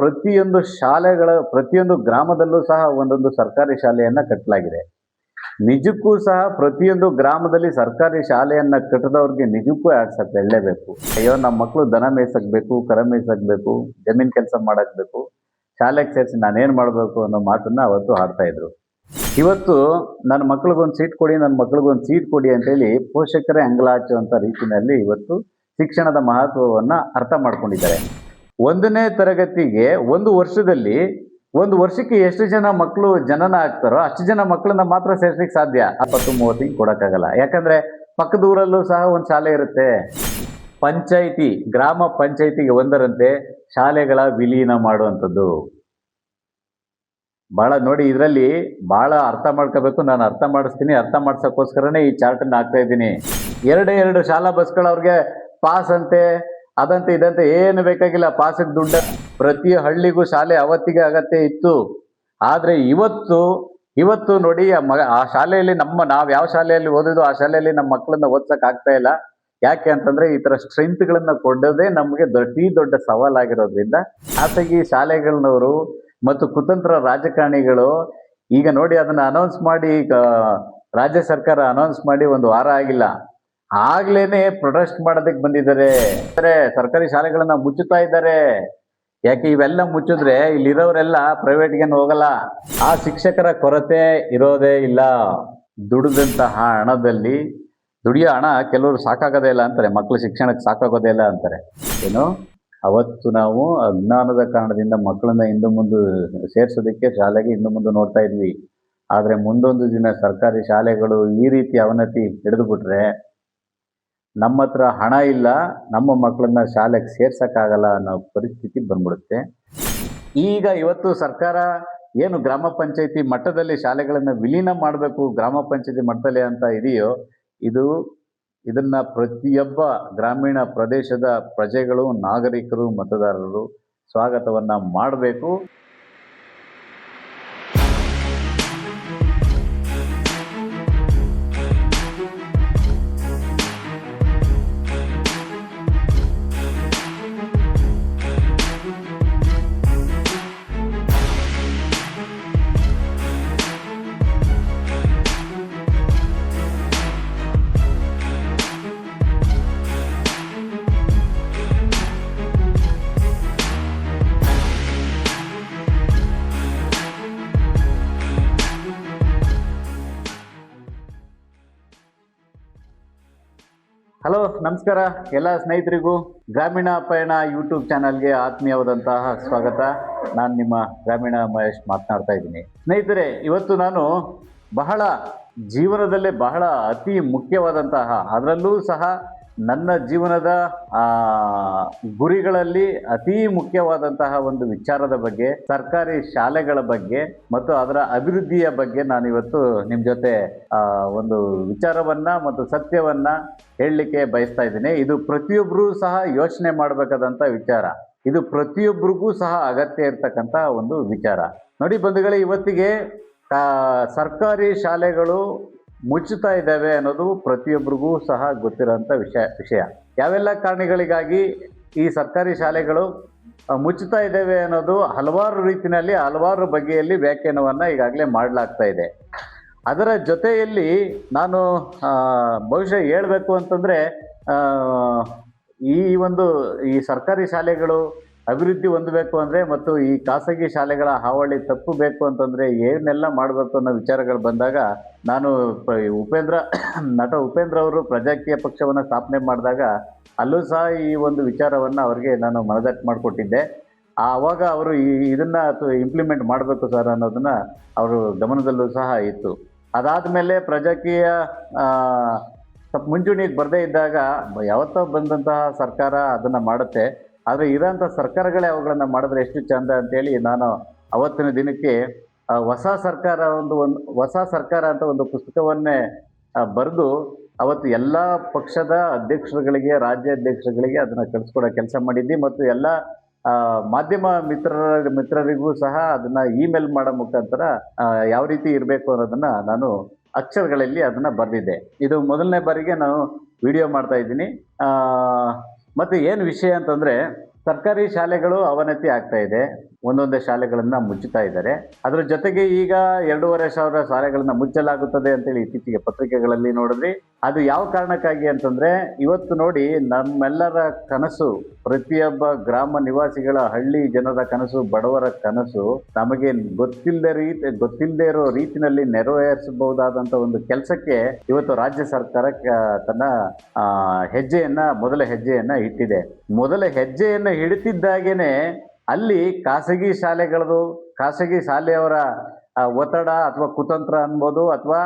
ಪ್ರತಿಯೊಂದು ಶಾಲೆಗಳ, ಪ್ರತಿಯೊಂದು ಗ್ರಾಮದಲ್ಲೂ ಸಹ ಒಂದೊಂದು ಸರ್ಕಾರಿ ಶಾಲೆಯನ್ನ ಕಟ್ಟಲಾಗಿದೆ ನಿಜಕ್ಕೂ ಸಹ ಪ್ರತಿಯೊಂದು ಗ್ರಾಮದಲ್ಲಿ ಸರ್ಕಾರಿ ಶಾಲೆಯನ್ನ ಕಟ್ಟದವ್ರಿಗೆ ನಿಜಕ್ಕೂ ಆಡ್ಸಕ್ ಹೇಳಲೇಬೇಕು ಅಯ್ಯೋ ನಮ್ಮ ಮಕ್ಕಳು ದನ ಮೇಯ್ಸಕ್ಬೇಕು, ಕರ ಮೇಯ್ಸಕ್ಬೇಕು, ಜಮೀನು ಕೆಲಸ ಮಾಡಕ್ಬೇಕು, ಶಾಲೆಗೆ ಸೇರಿಸಿ ನಾನೇನು ಮಾಡಬೇಕು ಅನ್ನೋ ಮಾತನ್ನ ಅವತ್ತು ಹಾಡ್ತಾ ಇದ್ರು. ಇವತ್ತು ನನ್ನ ಮಕ್ಳಿಗೊಂದು ಸೀಟ್ ಕೊಡಿ ನನ್ನ ಮಕ್ಳಿಗೊಂದು ಸೀಟ್ ಕೊಡಿ ಅಂತೇಳಿ ಪೋಷಕರೇ ಅಂಗಲಾಚುವಂತ ರೀತಿಯಲ್ಲಿ ಇವತ್ತು ಶಿಕ್ಷಣದ ಮಹತ್ವವನ್ನ ಅರ್ಥ ಮಾಡ್ಕೊಂಡಿದ್ದಾರೆ. ಒಂದನೇ ತರಗತಿಗೆ ಒಂದು ವರ್ಷದಲ್ಲಿ ಒಂದು ವರ್ಷಕ್ಕೆ ಎಷ್ಟು ಜನ ಮಕ್ಕಳು ಜನನ ಆಗ್ತಾರೋ ಅಷ್ಟು ಜನ ಮಕ್ಕಳನ್ನ ಮಾತ್ರ ಸೇರ್ಸಲಿಕ್ಕೆ ಸಾಧ್ಯ. ಅಪ್ಪತ್ತು, ಮೂವತ್ತಿಗೆ ಕೊಡೋಕ್ಕಾಗಲ್ಲ. ಯಾಕಂದ್ರೆ ಪಕ್ಕದ ಊರಲ್ಲೂ ಸಹ ಒಂದು ಶಾಲೆ ಇರುತ್ತೆ. ಪಂಚಾಯಿತಿ, ಗ್ರಾಮ ಪಂಚಾಯಿತಿಗೆ ಒಂದರಂತೆ ಶಾಲೆಗಳ ವಿಲೀನ ಮಾಡುವಂಥದ್ದು. ಬಹಳ ನೋಡಿ ಇದರಲ್ಲಿ ಬಹಳ ಅರ್ಥ ಮಾಡ್ಕೋಬೇಕು. ನಾನು ಅರ್ಥ ಮಾಡಿಸ್ತೀನಿ. ಅರ್ಥ ಮಾಡ್ಸೋಕ್ಕೋಸ್ಕರನೇ ಈ ಚಾರ್ಟನ್ನು ಹಾಕ್ತಾ ಇದ್ದೀನಿ. ಎರಡೇ ಎರಡು ಶಾಲಾ ಬಸ್ಗಳು ಅವ್ರಿಗೆ ಪಾಸ್ ಅಂತೆ ಅದಂತೆ ಇದಂತೆ ಏನು ಬೇಕಾಗಿಲ್ಲ. ಪಾಸಿಗೆ ದುಡ್ಡ ಪ್ರತಿ ಹಳ್ಳಿಗೂ ಶಾಲೆ ಅವತ್ತಿಗೆ ಅಗತ್ಯ ಇತ್ತು. ಆದರೆ ಇವತ್ತು ಇವತ್ತು ನೋಡಿ ಆ ಶಾಲೆಯಲ್ಲಿ ನಮ್ಮ, ನಾವು ಯಾವ ಶಾಲೆಯಲ್ಲಿ ಓದಿದ್ದು ಆ ಶಾಲೆಯಲ್ಲಿ ನಮ್ಮ ಮಕ್ಕಳನ್ನ ಓದ್ಸಕ್ ಆಗ್ತಾ ಇಲ್ಲ. ಯಾಕೆ ಅಂತಂದ್ರೆ ಈ ತರ ಸ್ಟ್ರೆಂತ್ಗಳನ್ನ ಕೊಡೋದೇ ನಮಗೆ ಅತಿ ದೊಡ್ಡ ಸವಾಲಾಗಿರೋದ್ರಿಂದ ಖಾಸಗಿ ಶಾಲೆಗಳನ್ನವರು ಮತ್ತು ಕುತಂತ್ರ ರಾಜಕಾರಣಿಗಳು ಈಗ ನೋಡಿ ಅದನ್ನ ಅನೌನ್ಸ್ ಮಾಡಿ ಈಗ, ರಾಜ್ಯ ಸರ್ಕಾರ ಅನೌನ್ಸ್ ಮಾಡಿ ಒಂದು ವಾರ ಆಗಿಲ್ಲ. ಆಗ್ಲೇನೆ ಪ್ರೊಟೆಸ್ಟ್ ಮಾಡೋದಕ್ಕೆ ಬಂದಿದ್ದಾರೆ. ಅಂದ್ರೆ ಸರ್ಕಾರಿ ಶಾಲೆಗಳನ್ನ ಮುಚ್ಚುತ್ತಾ ಇದ್ದಾರೆ. ಯಾಕೆ ಇವೆಲ್ಲ ಮುಚ್ಚಿದ್ರೆ ಇಲ್ಲಿರೋರೆಲ್ಲ ಪ್ರೈವೇಟ್ಗೆ ಹೋಗಲ್ಲ. ಆ ಶಿಕ್ಷಕರ ಕೊರತೆ ಇರೋದೇ ಇಲ್ಲ. ದುಡಿದಂತಹ ಹಣದಲ್ಲಿ ದುಡಿಯೋ ಹಣ ಕೆಲವರು ಸಾಕಾಗೋದೇ ಇಲ್ಲ ಅಂತಾರೆ. ಮಕ್ಕಳು ಶಿಕ್ಷಣಕ್ಕೆ ಸಾಕಾಗೋದೇ ಇಲ್ಲ ಅಂತಾರೆ. ಏನು? ಅವತ್ತು ನಾವು ಅಜ್ಞಾನದ ಕಾರಣದಿಂದ ಮಕ್ಕಳನ್ನ ಹಿಂದೆ ಮುಂದೆ ಸೇರ್ಸೋದಕ್ಕೆ ಶಾಲೆಗೆ ಹಿಂದೆ ಮುಂದೆ ನೋಡ್ತಾ ಇದ್ವಿ. ಆದರೆ ಮುಂದೊಂದು ದಿನ ಸರ್ಕಾರಿ ಶಾಲೆಗಳು ಈ ರೀತಿ ಅವನತಿ ಹಿಡಿದುಬಿಟ್ರೆ ನಮ್ಮ ಹತ್ರ ಹಣ ಇಲ್ಲ, ನಮ್ಮ ಮಕ್ಕಳನ್ನ ಶಾಲೆಗೆ ಸೇರ್ಸಕ್ಕಾಗಲ್ಲ ಅನ್ನೋ ಪರಿಸ್ಥಿತಿ ಬಂದ್ಬಿಡುತ್ತೆ. ಈಗ ಇವತ್ತು ಸರ್ಕಾರ ಏನು ಗ್ರಾಮ ಪಂಚಾಯತಿ ಮಟ್ಟದಲ್ಲಿ ಶಾಲೆಗಳನ್ನು ವಿಲೀನ ಮಾಡಬೇಕು, ಗ್ರಾಮ ಪಂಚಾಯತಿ ಮಟ್ಟದಲ್ಲಿ ಅಂತ ಇದೆಯೋ, ಇದು ಇದನ್ನ ಪ್ರತಿಯೊಬ್ಬ ಗ್ರಾಮೀಣ ಪ್ರದೇಶದ ಪ್ರಜೆಗಳು, ನಾಗರಿಕರು, ಮತದಾರರು ಸ್ವಾಗತವನ್ನ ಮಾಡಬೇಕು. ನಮಸ್ಕಾರ. ಎಲ್ಲ ಸ್ನೇಹಿತರಿಗೂ ಗ್ರಾಮೀಣ ಪಯಣ ಯೂಟ್ಯೂಬ್ ಚಾನಲ್ಗೆ ಆತ್ಮೀಯವಾದಂತಹ ಸ್ವಾಗತ. ನಾನು ನಿಮ್ಮ ಗ್ರಾಮೀಣ ಮಹೇಶ್ ಮಾತನಾಡ್ತಾ ಇದ್ದೀನಿ. ಸ್ನೇಹಿತರೆ, ಇವತ್ತು ನಾನು ಬಹಳ ಜೀವನದಲ್ಲೇ ಬಹಳ ಅತಿ ಮುಖ್ಯವಾದಂತಹ, ಅದರಲ್ಲೂ ಸಹ ನನ್ನ ಜೀವನದ ಗುರಿಗಳಲ್ಲಿ ಅತಿ ಮುಖ್ಯವಾದಂತಹ ಒಂದು ವಿಚಾರದ ಬಗ್ಗೆ, ಸರ್ಕಾರಿ ಶಾಲೆಗಳ ಬಗ್ಗೆ ಮತ್ತು ಅದರ ಅಭಿವೃದ್ಧಿಯ ಬಗ್ಗೆ ನಾನು ಇವತ್ತು ನಿಮ್ಮ ಜೊತೆ ಒಂದು ವಿಚಾರವನ್ನ ಮತ್ತು ಸತ್ಯವನ್ನ ಹೇಳಲಿಕ್ಕೆ ಬಯಸ್ತಾ ಇದ್ದೀನಿ. ಇದು ಪ್ರತಿಯೊಬ್ಬರೂ ಸಹ ಯೋಚನೆ ಮಾಡಬೇಕಾದಂಥ ವಿಚಾರ. ಇದು ಪ್ರತಿಯೊಬ್ಬರಿಗೂ ಸಹ ಅಗತ್ಯ ಇರ್ತಕ್ಕಂಥ ಒಂದು ವಿಚಾರ. ನೋಡಿ ಬಂಧುಗಳೇ, ಇವತ್ತಿಗೆ ಸರ್ಕಾರಿ ಶಾಲೆಗಳು ಮುಚ್ಚುತ್ತಾ ಇದ್ದಾವೆ ಅನ್ನೋದು ಪ್ರತಿಯೊಬ್ಬರಿಗೂ ಸಹ ಗೊತ್ತಿರೋಂಥ ವಿಷಯ ವಿಷಯ. ಯಾವೆಲ್ಲ ಕಾರಣಗಳಿಗಾಗಿ ಈ ಸರ್ಕಾರಿ ಶಾಲೆಗಳು ಮುಚ್ಚುತ್ತಾ ಇದ್ದಾವೆ ಅನ್ನೋದು ಹಲವಾರು ರೀತಿಯಲ್ಲಿ, ಹಲವಾರು ಬಗೆಯಲ್ಲಿ ವ್ಯಾಖ್ಯಾನವನ್ನು ಈಗಾಗಲೇ ಮಾಡಲಾಗ್ತಾ ಇದೆ. ಅದರ ಜೊತೆಯಲ್ಲಿ ನಾನು ಬಹುಶಃ ಹೇಳಬೇಕು ಅಂತಂದರೆ ಈ ಒಂದು, ಈ ಸರ್ಕಾರಿ ಶಾಲೆಗಳು ಅಭಿವೃದ್ಧಿ ಹೊಂದಬೇಕು ಅಂದರೆ ಮತ್ತು ಈ ಖಾಸಗಿ ಶಾಲೆಗಳ ಹಾವಳಿ ತಪ್ಪು ಬೇಕು ಅಂತಂದರೆ ಏನೆಲ್ಲ ಮಾಡಬೇಕು ಅನ್ನೋ ವಿಚಾರಗಳು ಬಂದಾಗ ನಾನು ಉಪೇಂದ್ರ ನಟ ಉಪೇಂದ್ರ ಅವರು ಪ್ರಜಾಕೀಯ ಪಕ್ಷವನ್ನು ಸ್ಥಾಪನೆ ಮಾಡಿದಾಗ ಅಲ್ಲೂ ಸಹ ಈ ಒಂದು ವಿಚಾರವನ್ನು ಅವರಿಗೆ ನಾನು ಮನದಟ್ಟು ಮಾಡಿಕೊಟ್ಟಿದ್ದೆ. ಆವಾಗ ಅವರು ಈ ಇದನ್ನು ಇಂಪ್ಲಿಮೆಂಟ್ ಮಾಡಬೇಕು ಸರ್ ಅನ್ನೋದನ್ನು ಅವರು ಗಮನದಲ್ಲೂ ಸಹ ಇತ್ತು. ಅದಾದಮೇಲೆ ಪ್ರಜಾಕೀಯ ಆ, ಸ್ವಲ್ಪ ಮುಂಚೂಣಿಗೆ ಬರದೇ ಇದ್ದಾಗ ಯಾವತ್ತೋ ಬಂದಂತಹ ಸರ್ಕಾರ ಅದನ್ನು ಮಾಡುತ್ತೆ. ಆದರೆ ಇರೋಂಥ ಸರ್ಕಾರಗಳೇ ಅವುಗಳನ್ನು ಮಾಡಿದ್ರೆ ಎಷ್ಟು ಚಂದ ಅಂತೇಳಿ ನಾನು ಅವತ್ತಿನ ದಿನಕ್ಕೆ ಹೊಸ ಸರ್ಕಾರ ಒಂದು ಒಂದು, ಹೊಸ ಸರ್ಕಾರ ಅಂತ ಒಂದು ಪುಸ್ತಕವನ್ನೇ ಬರೆದು ಅವತ್ತು ಎಲ್ಲ ಪಕ್ಷದ ಅಧ್ಯಕ್ಷರುಗಳಿಗೆ ರಾಜ್ಯ ಅಧ್ಯಕ್ಷರುಗಳಿಗೆ ಅದನ್ನು ಕಳಿಸ್ಕೊಡೋ ಕೆಲಸ ಮಾಡಿದ್ದಿ ಮತ್ತು ಎಲ್ಲ ಮಾಧ್ಯಮ ಮಿತ್ರರ ಮಿತ್ರರಿಗೂ ಸಹ ಅದನ್ನು ಇಮೇಲ್ ಮಾಡೋ ಮುಖಾಂತರ ಯಾವ ರೀತಿ ಇರಬೇಕು ಅನ್ನೋದನ್ನು ನಾನು ಅಕ್ಷರಗಳಲ್ಲಿ ಅದನ್ನು ಬರೆದಿದ್ದೆ. ಇದು ಮೊದಲನೇ ಬಾರಿಗೆ ನಾನು ವಿಡಿಯೋ ಮಾಡ್ತಾ ಇದ್ದೀನಿ. ಮತ್ತು ಏನು ವಿಷಯ ಅಂತಂದರೆ, ಸರ್ಕಾರಿ ಶಾಲೆಗಳು ಅವನತಿ ಆಗ್ತಾ ಇದೆ. ಒಂದೊಂದೇ ಶಾಲೆಗಳನ್ನು ಮುಚ್ಚುತ್ತಾ ಇದ್ದಾರೆ. ಅದರ ಜೊತೆಗೆ ಈಗ ಎರಡೂವರೆ ಸಾವಿರ ಶಾಲೆಗಳನ್ನು ಮುಚ್ಚಲಾಗುತ್ತದೆ ಅಂತೇಳಿ ಇತ್ತೀಚೆಗೆ ಪತ್ರಿಕೆಗಳಲ್ಲಿ ನೋಡಿದ್ರಿ ಅದು ಯಾವ ಕಾರಣಕ್ಕಾಗಿ ಅಂತಂದ್ರೆ, ಇವತ್ತು ನೋಡಿ ನಮ್ಮೆಲ್ಲರ ಕನಸು, ಪ್ರತಿಯೊಬ್ಬ ಗ್ರಾಮ ನಿವಾಸಿಗಳ ಹಳ್ಳಿ ಜನರ ಕನಸು, ಬಡವರ ಕನಸು ನಮಗೆ ಗೊತ್ತಿಲ್ಲದೆ ರೀತಿ, ಗೊತ್ತಿಲ್ಲದೆ ಇರೋ ರೀತಿನಲ್ಲಿ ನೆರವೇರಿಸಬಹುದಾದಂತ ಒಂದು ಕೆಲಸಕ್ಕೆ ಇವತ್ತು ರಾಜ್ಯ ಸರ್ಕಾರ ತನ್ನ ಹೆಜ್ಜೆಯನ್ನ, ಮೊದಲ ಹೆಜ್ಜೆಯನ್ನ ಇಟ್ಟಿದೆ. ಮೊದಲ ಹೆಜ್ಜೆಯನ್ನು ಹಿಡಿತಿದ್ದಾಗೇನೆ ಅಲ್ಲಿ ಖಾಸಗಿ ಶಾಲೆಗಳದು, ಖಾಸಗಿ ಶಾಲೆಯವರ ಒತ್ತಡ ಅಥವಾ ಕುತಂತ್ರ ಅನ್ಬೋದು ಅಥವಾ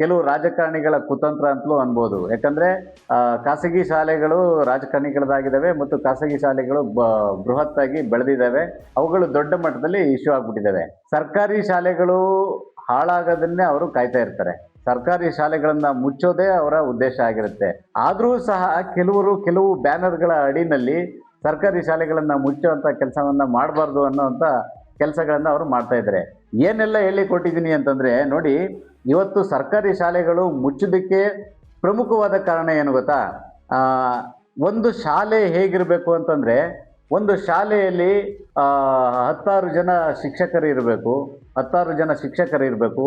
ಕೆಲವು ರಾಜಕಾರಣಿಗಳ ಕುತಂತ್ರ ಅಂತಲೂ ಅನ್ಬೋದು. ಯಾಕಂದ್ರೆ ಖಾಸಗಿ ಶಾಲೆಗಳು ರಾಜಕಾರಣಿಗಳದಾಗಿದ್ದಾವೆ ಮತ್ತು ಖಾಸಗಿ ಶಾಲೆಗಳು ಬ, ಬೃಹತ್ತಾಗಿ ಬೆಳೆದಿದ್ದಾವೆ. ಅವುಗಳು ದೊಡ್ಡ ಮಟ್ಟದಲ್ಲಿ ಇಶ್ಯೂ ಆಗ್ಬಿಟ್ಟಿದ್ದಾವೆ. ಸರ್ಕಾರಿ ಶಾಲೆಗಳು ಹಾಳಾಗೋದನ್ನೇ ಅವರು ಕಾಯ್ತಾ ಇರ್ತಾರೆ. ಸರ್ಕಾರಿ ಶಾಲೆಗಳನ್ನು ಮುಚ್ಚೋದೇ ಅವರ ಉದ್ದೇಶ ಆಗಿರುತ್ತೆ. ಆದರೂ ಸಹ ಕೆಲವರು ಕೆಲವು ಬ್ಯಾನರ್ಗಳ ಅಡಿನಲ್ಲಿ ಸರ್ಕಾರಿ ಶಾಲೆಗಳನ್ನು ಮುಚ್ಚುವಂತ ಕೆಲಸವನ್ನ ಮಾಡಬಾರ್ದು ಅನ್ನೋವಂಥ ಕೆಲಸಗಳನ್ನ ಅವರು ಮಾಡ್ತಾ ಇದ್ದಾರೆ. ಏನೆಲ್ಲ ಹೇಳಿ ಕೊಟ್ಟಿದ್ದೀನಿ ಅಂತಂದ್ರೆ, ನೋಡಿ, ಇವತ್ತು ಸರ್ಕಾರಿ ಶಾಲೆಗಳು ಮುಚ್ಚೋದಕ್ಕೆ ಪ್ರಮುಖವಾದ ಕಾರಣ ಏನು ಗೊತ್ತಾ? ಒಂದು ಶಾಲೆ ಹೇಗಿರಬೇಕು ಅಂತಂದರೆ, ಒಂದು ಶಾಲೆಯಲ್ಲಿ ಹತ್ತಾರು ಜನ ಶಿಕ್ಷಕರು ಇರಬೇಕು, ಹತ್ತಾರು ಜನ ಶಿಕ್ಷಕರು ಇರಬೇಕು.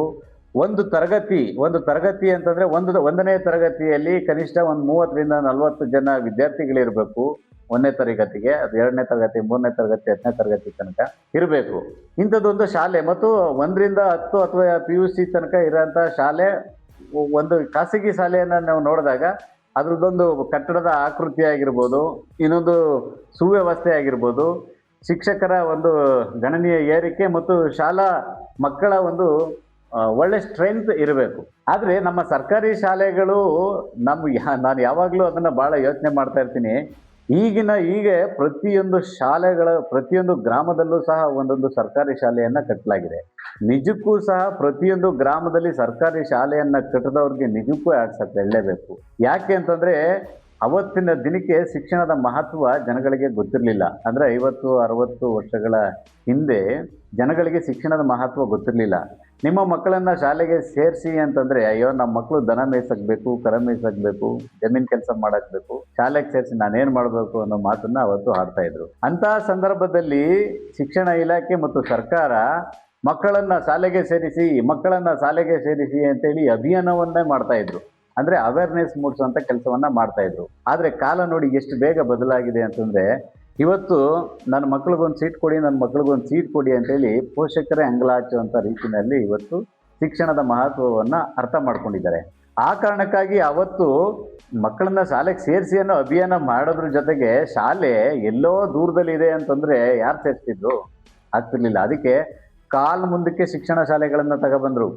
ಒಂದು ತರಗತಿ ಒಂದು ತರಗತಿ ಅಂತಂದರೆ ಒಂದು, ಒಂದನೇ ತರಗತಿಯಲ್ಲಿ ಕನಿಷ್ಠ ಒಂದು ಮೂವತ್ತರಿಂದ ನಲವತ್ತು ಜನ ವಿದ್ಯಾರ್ಥಿಗಳಿರಬೇಕು. ಒಂದನೇ ತರಗತಿಗೆ, ಅದು ಎರಡನೇ ತರಗತಿ, ಮೂರನೇ ತರಗತಿ, ಹತ್ತನೇ ತರಗತಿ ತನಕ ಇರಬೇಕು. ಇಂಥದ್ದೊಂದು ಶಾಲೆ ಮತ್ತು ಒಂದರಿಂದ ಹತ್ತು ಅಥವಾ ಪಿ ಯು ಸಿ ತನಕ ಇರೋಂಥ ಶಾಲೆ ಒಂದು ಖಾಸಗಿ ಶಾಲೆಯನ್ನು ನಾವು ನೋಡಿದಾಗ ಅದರದ್ದೊಂದು ಕಟ್ಟಡದ ಆಕೃತಿ ಆಗಿರ್ಬೋದು, ಇನ್ನೊಂದು ಸುವ್ಯವಸ್ಥೆ ಆಗಿರ್ಬೋದು, ಶಿಕ್ಷಕರ ಒಂದು ಗಣನೀಯ ಏರಿಕೆ ಮತ್ತು ಶಾಲಾ ಮಕ್ಕಳ ಒಂದು ಒಳ್ಳೆ ಸ್ಟ್ರೆಂತ್ ಇರಬೇಕು. ಆದರೆ ನಮ್ಮ ಸರ್ಕಾರಿ ಶಾಲೆಗಳು ನಮ್ಮ ನಾನು ಯಾವಾಗಲೂ ಅದನ್ನು ಭಾಳ ಯೋಚನೆ ಮಾಡ್ತಾ ಇರ್ತೀನಿ. ಈಗಿನ ಈಗ ಪ್ರತಿಯೊಂದು ಶಾಲೆಗಳ, ಪ್ರತಿಯೊಂದು ಗ್ರಾಮದಲ್ಲೂ ಸಹ ಒಂದೊಂದು ಸರ್ಕಾರಿ ಶಾಲೆಯನ್ನು ಕಟ್ಟಲಾಗಿದೆ ನಿಜಕ್ಕೂ ಸಹ ಪ್ರತಿಯೊಂದು ಗ್ರಾಮದಲ್ಲಿ ಸರ್ಕಾರಿ ಶಾಲೆಯನ್ನು ಕಟ್ಟದವ್ರಿಗೆ ನಿಜಕ್ಕೂ ಆಡ್ಸಕ್ಕೆ ಹೇಳಲೇಬೇಕು. ಯಾಕೆ ಅಂತಂದರೆ ಅವತ್ತಿನ ದಿನಕ್ಕೆ ಶಿಕ್ಷಣದ ಮಹತ್ವ ಜನಗಳಿಗೆ ಗೊತ್ತಿರಲಿಲ್ಲ. ಅಂದರೆ ಐವತ್ತು, ಅರವತ್ತು ವರ್ಷಗಳ ಹಿಂದೆ ಜನಗಳಿಗೆ ಶಿಕ್ಷಣದ ಮಹತ್ವ ಗೊತ್ತಿರಲಿಲ್ಲ. ನಿಮ್ಮ ಮಕ್ಕಳನ್ನ ಶಾಲೆಗೆ ಸೇರಿಸಿ ಅಂತಂದ್ರೆ, ಅಯ್ಯೋ ನಮ್ಮ ಮಕ್ಕಳು ದನ ಮೇಯ್ಸಕ್ಬೇಕು, ಕರ ಮೇಯ್ಸಕ್ಬೇಕು, ಜಮೀನ್ ಕೆಲಸ ಮಾಡಕ್ಬೇಕು, ಶಾಲೆಗೆ ಸೇರಿಸಿ ನಾನೇನ್ ಮಾಡಬೇಕು ಅನ್ನೋ ಮಾತನ್ನ ಅವತ್ತು ಆಡ್ತಾ ಇದ್ರು. ಅಂತಹ ಸಂದರ್ಭದಲ್ಲಿ ಶಿಕ್ಷಣ ಇಲಾಖೆ ಮತ್ತು ಸರ್ಕಾರ ಮಕ್ಕಳನ್ನ ಶಾಲೆಗೆ ಸೇರಿಸಿ, ಮಕ್ಕಳನ್ನ ಶಾಲೆಗೆ ಸೇರಿಸಿ ಅಂತೇಳಿ ಅಭಿಯಾನವನ್ನೇ ಮಾಡ್ತಾ ಇದ್ರು. ಅಂದ್ರೆ ಅವೇರ್ನೆಸ್ ಮೂಡಿಸುವಂತ ಕೆಲಸವನ್ನ ಮಾಡ್ತಾ ಇದ್ರು. ಆದ್ರೆ ಕಾಲ ನೋಡಿ ಎಷ್ಟು ಬೇಗ ಬದಲಾಗಿದೆ ಅಂತಂದ್ರೆ ಇವತ್ತು ನನ್ನ ಮಕ್ಳಿಗೊಂದು ಸೀಟ್ ಕೊಡಿ, ನನ್ನ ಮಕ್ಳಿಗೊಂದು ಸೀಟ್ ಕೊಡಿ ಅಂತೇಳಿ ಪೋಷಕರೇ ಅಂಗಲಾಚುವಂಥ ರೀತಿಯಲ್ಲಿ ಇವತ್ತು ಶಿಕ್ಷಣದ ಮಹತ್ವವನ್ನು ಅರ್ಥ ಮಾಡ್ಕೊಂಡಿದ್ದಾರೆ. ಆ ಕಾರಣಕ್ಕಾಗಿ ಅವತ್ತು ಮಕ್ಕಳನ್ನ ಶಾಲೆಗೆ ಸೇರಿಸಿ ಅನ್ನೋ ಅಭಿಯಾನ ಮಾಡೋದ್ರ ಜೊತೆಗೆ ಶಾಲೆ ಎಲ್ಲೋ ದೂರದಲ್ಲಿದೆ ಅಂತಂದ್ರೆ ಯಾರು ಸೇರಿಸ್ತಿದ್ರು ಆಗ್ತಿರ್ಲಿಲ್ಲ. ಅದಕ್ಕೆ ಕಾಲ್ ಮುಂದಕ್ಕೆ ಶಿಕ್ಷಣ ಶಾಲೆಗಳನ್ನು ತಗೊಬಂದರು.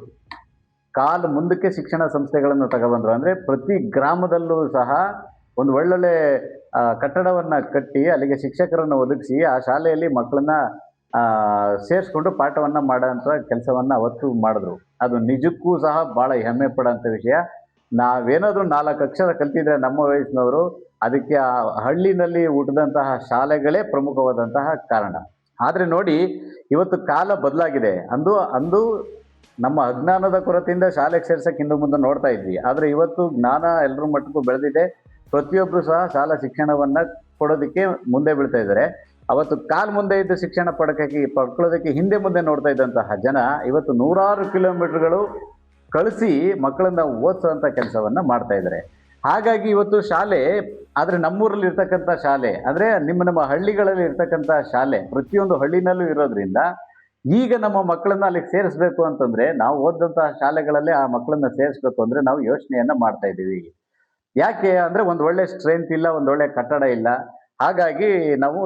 ಕಾಲ್ ಮುಂದಕ್ಕೆ ಶಿಕ್ಷಣ ಸಂಸ್ಥೆಗಳನ್ನು ತಗೊಬಂದರು. ಅಂದ್ರೆ ಪ್ರತಿ ಗ್ರಾಮದಲ್ಲೂ ಸಹ ಒಂದು ಒಳ್ಳೊಳ್ಳೆ ಕಟ್ಟಡವನ್ನ ಕಟ್ಟಿ ಅಲ್ಲಿಗೆ ಶಿಕ್ಷಕರನ್ನು ಒದಗಿಸಿ ಆ ಶಾಲೆಯಲ್ಲಿ ಮಕ್ಕಳನ್ನ ಸೇರಿಸ್ಕೊಂಡು ಪಾಠವನ್ನ ಮಾಡೋಂಥ ಕೆಲಸವನ್ನ ಅವತ್ತು ಮಾಡಿದ್ರು. ಅದು ನಿಜಕ್ಕೂ ಸಹ ಭಾಳ ಹೆಮ್ಮೆ ಪಡೋಂಥ ವಿಷಯ. ನಾವೇನಾದರೂ ನಾಲ್ಕು ಅಕ್ಷರ ಕಲ್ತಿದ್ರೆ ನಮ್ಮ ವಯಸ್ಸಿನವರು ಅದಕ್ಕೆ ಆ ಹಳ್ಳಿನಲ್ಲಿ ಹುಟ್ಟಿದಂತಹ ಶಾಲೆಗಳೇ ಪ್ರಮುಖವಾದಂತಹ ಕಾರಣ. ಆದರೆ ನೋಡಿ, ಇವತ್ತು ಕಾಲ ಬದಲಾಗಿದೆ. ಅಂದು ಅಂದು ನಮ್ಮ ಅಜ್ಞಾನದ ಕೊರತೆಯಿಂದ ಶಾಲೆಗೆ ಸೇರ್ಸಕ್ಕೆ ಹಿಂದೆ ಮುಂದೆ ನೋಡ್ತಾ ಇದ್ವಿ. ಆದರೆ ಇವತ್ತು ಜ್ಞಾನ ಎಲ್ಲರ ಮಟ್ಟಕ್ಕೂ ಬೆಳೆದಿದೆ. ಪ್ರತಿಯೊಬ್ಬರು ಸಹ ಶಾಲಾ ಶಿಕ್ಷಣವನ್ನ ಕೊಡೋದಕ್ಕೆ ಮುಂದೆ ಬೀಳ್ತಾ ಇದ್ದಾರೆ. ಅವತ್ತು ಕಾಲ್ ಮುಂದೆ ಇದ್ದ ಶಿಕ್ಷಣ ಪಡಕಕ್ಕೆ ಪಡ್ಕೊಳ್ಳೋದಕ್ಕೆ ಹಿಂದೆ ಮುಂದೆ ನೋಡ್ತಾ ಇದ್ದಂತಹ ಜನ ಇವತ್ತು ನೂರಾರು ಕಿಲೋಮೀಟರ್ಗಳು ಕಳಿಸಿ ಮಕ್ಕಳನ್ನ ಓದಿಸುವಂತ ಕೆಲಸವನ್ನ ಮಾಡ್ತಾ ಇದ್ದಾರೆ. ಹಾಗಾಗಿ ಇವತ್ತು ಶಾಲೆ, ಆದರೆ ನಮ್ಮೂರಲ್ಲಿ ಇರ್ತಕ್ಕಂಥ ಶಾಲೆ ಅಂದರೆ ನಿಮ್ಮ ನಮ್ಮ ಹಳ್ಳಿಗಳಲ್ಲಿ ಇರ್ತಕ್ಕಂಥ ಶಾಲೆ ಪ್ರತಿಯೊಂದು ಹಳ್ಳಿನಲ್ಲೂ ಇರೋದ್ರಿಂದ ಈಗ ನಮ್ಮ ಮಕ್ಕಳನ್ನ ಅಲ್ಲಿಗೆ ಸೇರಿಸ್ಬೇಕು ಅಂತಂದ್ರೆ ನಾವು ಓದಂತಹ ಶಾಲೆಗಳಲ್ಲೇ ಆ ಮಕ್ಕಳನ್ನ ಸೇರಿಸ್ಬೇಕು ಅಂದ್ರೆ ನಾವು ಯೋಚನೆಯನ್ನ ಮಾಡ್ತಾ ಇದ್ದೀವಿ. ಯಾಕೆ ಅಂದರೆ ಒಂದು ಒಳ್ಳೆ ಸ್ಟ್ರೆಂತ್ ಇಲ್ಲ, ಒಂದು ಒಳ್ಳೆ ಕಟ್ಟಡ ಇಲ್ಲ. ಹಾಗಾಗಿ ನಾವು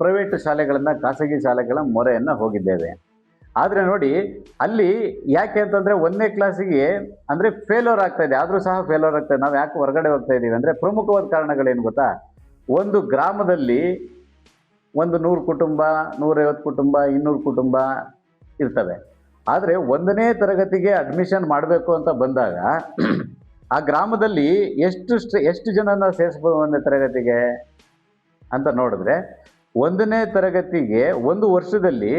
ಪ್ರೈವೇಟ್ ಶಾಲೆಗಳನ್ನು ಖಾಸಗಿ ಶಾಲೆಗಳ ಮೊರೆಯನ್ನು ಹೋಗಿದ್ದೇವೆ. ಆದರೆ ನೋಡಿ, ಅಲ್ಲಿ ಯಾಕೆ ಅಂತಂದರೆ ಒಂದನೇ ಕ್ಲಾಸಿಗೆ ಅಂದರೆ ಫೇಲೋರ್ ಆಗ್ತಾ ಇದೆ. ಆದರೂ ಸಹ ಫೇಲೋರ್ ಆಗ್ತಾ ನಾವು ಯಾಕೆ ಹೊರಗಡೆ ಹೋಗ್ತಾ ಇದ್ದೀವಿ ಅಂದರೆ ಪ್ರಮುಖವಾದ ಕಾರಣಗಳೇನು ಗೊತ್ತಾ? ಒಂದು ಗ್ರಾಮದಲ್ಲಿ ಒಂದು ನೂರು ಕುಟುಂಬ, ನೂರೈವತ್ತು ಕುಟುಂಬ, ಇನ್ನೂರು ಕುಟುಂಬ ಇರ್ತವೆ. ಆದರೆ ಒಂದನೇ ತರಗತಿಗೆ ಅಡ್ಮಿಷನ್ ಮಾಡಬೇಕು ಅಂತ ಬಂದಾಗ ಆ ಗ್ರಾಮದಲ್ಲಿ ಎಷ್ಟು ಎಷ್ಟು ಜನನ ಸೇರಿಸ್ಬೋದು ಒಂದನೇ ತರಗತಿಗೆ ಅಂತ ನೋಡಿದ್ರೆ ಒಂದನೇ ತರಗತಿಗೆ ಒಂದು ವರ್ಷದಲ್ಲಿ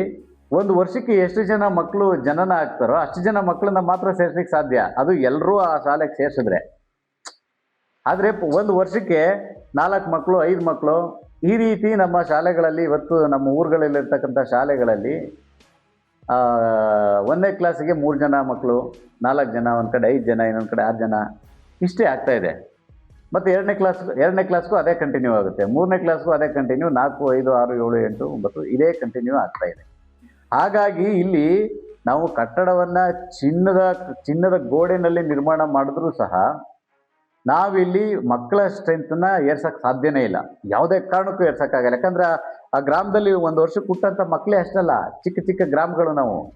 ಒಂದು ವರ್ಷಕ್ಕೆ ಎಷ್ಟು ಜನ ಮಕ್ಕಳು ಜನನ ಆಗ್ತಾರೋ ಅಷ್ಟು ಜನ ಮಕ್ಕಳನ್ನ ಮಾತ್ರ ಸೇರ್ಸಲಿಕ್ಕೆ ಸಾಧ್ಯ. ಅದು ಎಲ್ಲರೂ ಆ ಶಾಲೆಗೆ ಸೇರಿಸಿದ್ರೆ. ಆದರೆ ಒಂದು ವರ್ಷಕ್ಕೆ ನಾಲ್ಕು ಮಕ್ಕಳು ಐದು ಮಕ್ಕಳು ಈ ರೀತಿ ನಮ್ಮ ಶಾಲೆಗಳಲ್ಲಿ ಇವತ್ತು ನಮ್ಮ ಊರುಗಳಲ್ಲಿರ್ತಕ್ಕಂಥ ಶಾಲೆಗಳಲ್ಲಿ ಒಂದನೇ ಕ್ಲಾಸಿಗೆ ಮೂರು ಜನ ಮಕ್ಕಳು ನಾಲ್ಕು ಜನ, ಒಂದು ಕಡೆ ಐದು ಜನ, ಇನ್ನೊಂದು ಕಡೆ ಆರು ಜನ, ಇಷ್ಟೇ ಆಗ್ತಾ ಇದೆ. ಮತ್ತು ಎರಡನೇ ಕ್ಲಾಸ್ ಎರಡನೇ ಕ್ಲಾಸ್ಗೂ ಅದೇ ಕಂಟಿನ್ಯೂ ಆಗುತ್ತೆ. ಮೂರನೇ ಕ್ಲಾಸ್ಗೂ ಅದೇ ಕಂಟಿನ್ಯೂ ನಾಲ್ಕು, ಐದು, ಆರು, ಏಳು, ಎಂಟು, ಒಂಬತ್ತು, ಇದೇ ಕಂಟಿನ್ಯೂ ಆಗ್ತಾ ಇದೆ. ಹಾಗಾಗಿ ಇಲ್ಲಿ ನಾವು ಕಟ್ಟಡವನ್ನು ಚಿನ್ನದ ಚಿನ್ನದ ಗೋಡೆನಲ್ಲಿ ನಿರ್ಮಾಣ ಮಾಡಿದ್ರೂ ಸಹ ನಾವಿಲ್ಲಿ ಮಕ್ಕಳ ಸ್ಟ್ರೆಂತನ್ನ ಏರ್ಸಕ್ಕೆ ಸಾಧ್ಯನೇ ಇಲ್ಲ. ಯಾವುದೇ ಕಾರಣಕ್ಕೂ ಏರ್ಸಕ್ಕಾಗಲ್ಲ ಯಾಕಂದ್ರೆ ಆ- ಗ್ರಾಮದಲ್ಲಿ ಒಂದು ವರ್ಷಕ್ಕೆ ಹುಟ್ಟಂತ ಮಕ್ಕಳೇ ಅಷ್ಟಲ್ಲ. ಚಿಕ್ಕ ಚಿಕ್ಕ ಗ್ರಾಮಗಳು ನಾವು.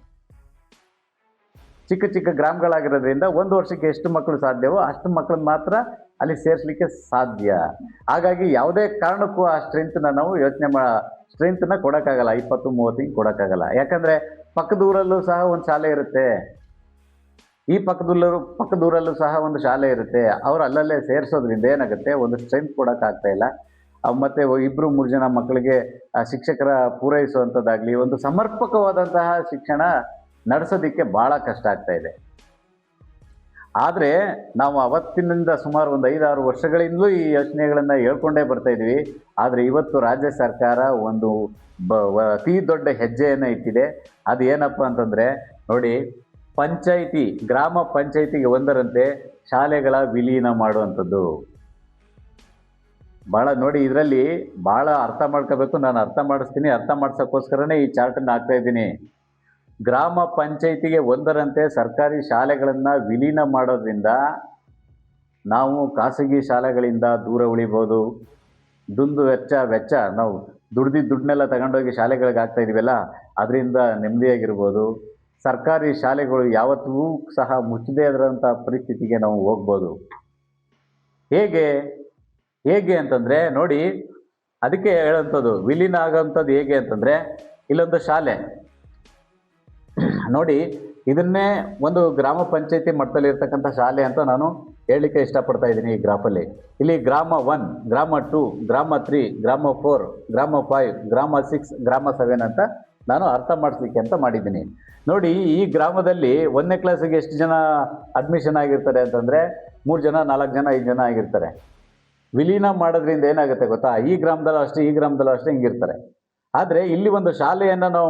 ಚಿಕ್ಕ ಚಿಕ್ಕ ಗ್ರಾಮಗಳಾಗಿರೋದ್ರಿಂದ ಒಂದು ವರ್ಷಕ್ಕೆ ಎಷ್ಟು ಮಕ್ಕಳು ಸಾಧ್ಯವೋ ಅಷ್ಟು ಮಕ್ಕಳನ್ನ ಮಾತ್ರ ಅಲ್ಲಿ ಸೇರಿಸ್ಲಿಕ್ಕೆ ಸಾಧ್ಯ. ಹಾಗಾಗಿ ಯಾವುದೇ ಕಾರಣಕ್ಕೂ ಆ ಸ್ಟ್ರೆಂತ್ನ ನಾವು ಯೋಚನೆ ಮಾ ಸ್ಟ್ರೆಂತ್ನ ಕೊಡೋಕ್ಕಾಗಲ್ಲ. ಇಪ್ಪತ್ತು ಮೂವತ್ತು ಹಿಂಗೆ ಕೊಡೋಕ್ಕಾಗಲ್ಲ. ಯಾಕಂದರೆ ಪಕ್ಕದೂರಲ್ಲೂ ಸಹ ಒಂದು ಶಾಲೆ ಇರುತ್ತೆ. ಈ ಪಕ್ಕದಲ್ಲೂ, ಪಕ್ಕದೂರಲ್ಲೂ ಸಹ ಒಂದು ಶಾಲೆ ಇರುತ್ತೆ. ಅವ್ರು ಅಲ್ಲಲ್ಲೇ ಸೇರಿಸೋದ್ರಿಂದ ಏನಾಗುತ್ತೆ? ಒಂದು ಸ್ಟ್ರೆಂತ್ ಕೊಡೋಕ್ಕಾಗ್ತಾ ಇಲ್ಲ. ಮತ್ತೆ ಇಬ್ಬರು ಮೂರು ಜನ ಮಕ್ಕಳಿಗೆ ಶಿಕ್ಷಕರ ಪೂರೈಸುವಂಥದ್ದಾಗಲಿ, ಒಂದು ಸಮರ್ಪಕವಾದಂತಹ ಶಿಕ್ಷಣ ನಡೆಸೋದಕ್ಕೆ ಭಾಳ ಕಷ್ಟ ಆಗ್ತಾ ಇದೆ. ಆದರೆ, ನಾವು ಅವತ್ತಿನಿಂದ ಸುಮಾರು ಒಂದು ಐದಾರು ವರ್ಷಗಳಿಂದಲೂ ಈ ಯೋಚನೆಗಳನ್ನು ಹೇಳ್ಕೊಂಡೇ ಬರ್ತಾ ಇದ್ವಿ ಆದರೆ ಇವತ್ತು ರಾಜ್ಯ ಸರ್ಕಾರ ಒಂದು ಬ ದೊಡ್ಡ ಹೆಜ್ಜೆಯನ್ನು ಇಟ್ಟಿದೆ. ಅದು ಏನಪ್ಪ ಅಂತಂದರೆ, ನೋಡಿ ಪಂಚಾಯಿತಿ, ಗ್ರಾಮ ಪಂಚಾಯಿತಿಗೆ ಒಂದರಂತೆ ಶಾಲೆಗಳ ವಿಲೀನ ಮಾಡುವಂಥದ್ದು. ಭಾಳ ನೋಡಿ ಇದರಲ್ಲಿ ಭಾಳ ಅರ್ಥ ಮಾಡ್ಕೋಬೇಕು, ನಾನು ಅರ್ಥ ಮಾಡಿಸ್ತೀನಿ. ಅರ್ಥ ಮಾಡಿಸೋಕ್ಕೋಸ್ಕರನೇ ಈ ಚಾರ್ಟನ್ನು ಹಾಕ್ತಾ ಇದ್ದೀನಿ. ಗ್ರಾಮ ಪಂಚಾಯಿತಿಗೆ ಒಂದರಂತೆ ಸರ್ಕಾರಿ ಶಾಲೆಗಳನ್ನು ವಿಲೀನ ಮಾಡೋದ್ರಿಂದ ನಾವು ಖಾಸಗಿ ಶಾಲೆಗಳಿಂದ ದೂರ ಉಳಿಬೋದು. ದುಂದು ವೆಚ್ಚ ವೆಚ್ಚ, ನಾವು ದುಡ್ದಿದ್ದ ದುಡ್ಡನ್ನೆಲ್ಲ ತಗೊಂಡೋಗಿ ಶಾಲೆಗಳಿಗೆ ಹಾಕ್ತಾ ಇದ್ದೀವಲ್ಲ ಅದರಿಂದ ನೆಮ್ಮದಿಯಾಗಿರ್ಬೋದು. ಸರ್ಕಾರಿ ಶಾಲೆಗಳು ಯಾವತ್ತೂ ಸಹ ಮುಚ್ಚದೇ ಇರೋಂಥ ಪರಿಸ್ಥಿತಿಗೆ ನಾವು ಹೋಗ್ಬೋದು. ಹೇಗೆ ಹೇಗೆ ಅಂತಂದರೆ ನೋಡಿ, ಅದಕ್ಕೆ ಹೇಳೋಂಥದ್ದು ವಿಲೀನ ಆಗೋಂಥದ್ದು ಹೇಗೆ ಅಂತಂದರೆ, ಇಲ್ಲೊಂದು ಶಾಲೆ. ನೋಡಿ, ಇದನ್ನೇ ಒಂದು ಗ್ರಾಮ ಪಂಚಾಯತಿ ಮಟ್ಟದಲ್ಲಿ ಇರ್ತಕ್ಕಂಥ ಶಾಲೆ ಅಂತ ನಾನು ಹೇಳಲಿಕ್ಕೆ ಇಷ್ಟಪಡ್ತಾ ಇದ್ದೀನಿ ಈ ಗ್ರಾಫಲ್ಲಿ. ಇಲ್ಲಿ ಗ್ರಾಮ ಒನ್, ಗ್ರಾಮ ಟು, ಗ್ರಾಮ ತ್ರೀ, ಗ್ರಾಮ ಫೋರ್, ಗ್ರಾಮ ಫೈವ್, ಗ್ರಾಮ ಸಿಕ್ಸ್, ಗ್ರಾಮ ಸೆವೆನ್ ಅಂತ ನಾನು ಅರ್ಥ ಮಾಡಿಸ್ಲಿಕ್ಕೆ ಅಂತ ಮಾಡಿದ್ದೀನಿ. ನೋಡಿ, ಈ ಗ್ರಾಮದಲ್ಲಿ ಒಂದನೇ ಕ್ಲಾಸಿಗೆ ಎಷ್ಟು ಜನ ಅಡ್ಮಿಷನ್ ಆಗಿರ್ತಾರೆ ಅಂತಂದರೆ ಮೂರು ಜನ, ನಾಲ್ಕು ಜನ, ಐದು ಜನ ಆಗಿರ್ತಾರೆ. ವಿಲೀನ ಮಾಡೋದ್ರಿಂದ ಏನಾಗುತ್ತೆ ಗೊತ್ತಾ? ಈ ಗ್ರಾಮದಲ್ಲೂ ಅಷ್ಟೇ, ಈ ಗ್ರಾಮದಲ್ಲೂ ಅಷ್ಟೇ ಹಿಂಗಿರ್ತಾರೆ. ಆದರೆ ಇಲ್ಲಿ ಒಂದು ಶಾಲೆಯನ್ನು ನಾವು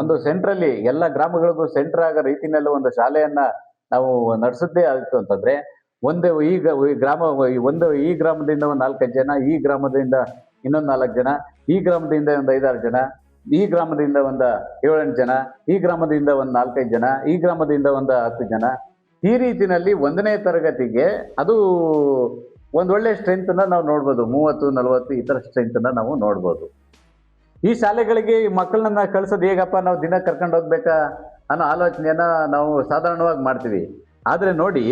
ಒಂದು ಸೆಂಟ್ರಲ್ಲಿ ಎಲ್ಲ ಗ್ರಾಮಗಳಿಗೂ ಸೆಂಟ್ರ್ ಆಗೋ ರೀತಿಯಲ್ಲಿ ಒಂದು ಶಾಲೆಯನ್ನು ನಾವು ನಡೆಸಿದ್ದೇ ಆಯಿತು ಅಂತಂದರೆ, ಒಂದು ಈ ಗ್ರಾಮ ಒಂದು ಈ ಗ್ರಾಮದಿಂದ ಒಂದು ನಾಲ್ಕೈದು ಜನ, ಈ ಗ್ರಾಮದಿಂದ ಇನ್ನೊಂದು ನಾಲ್ಕು ಜನ, ಈ ಗ್ರಾಮದಿಂದ ಒಂದು ಐದಾರು ಜನ ಈ ಗ್ರಾಮದಿಂದ ಒಂದು ಏಳೆಂಟು ಜನ, ಈ ಗ್ರಾಮದಿಂದ ಒಂದು ನಾಲ್ಕೈದು ಜನ, ಈ ಗ್ರಾಮದಿಂದ ಒಂದು ಹತ್ತು ಜನ, ಈ ರೀತಿನಲ್ಲಿ ಒಂದನೇ ತರಗತಿಗೆ ಅದು ಒಂದು ಒಳ್ಳೆ ಸ್ಟ್ರೆಂತನ್ನು ನಾವು ನೋಡ್ಬೋದು. ಮೂವತ್ತು, ನಲವತ್ತು ಈ ಥರ ಸ್ಟ್ರೆಂತನ್ನು ನಾವು ನೋಡ್ಬೋದು. ಈ ಶಾಲೆಗಳಿಗೆ ಈ ಮಕ್ಕಳನ್ನ ಕಳ್ಸೋದು ಹೇಗಪ್ಪ? ನಾವು ದಿನ ಕರ್ಕೊಂಡು ಹೋಗ್ಬೇಕಾ? ಅನ್ನೋ ಆಲೋಚನೆಯನ್ನ ನಾವು ಸಾಧಾರಣವಾಗಿ ಮಾಡ್ತೀವಿ. ಆದರೆ ನೋಡಿ,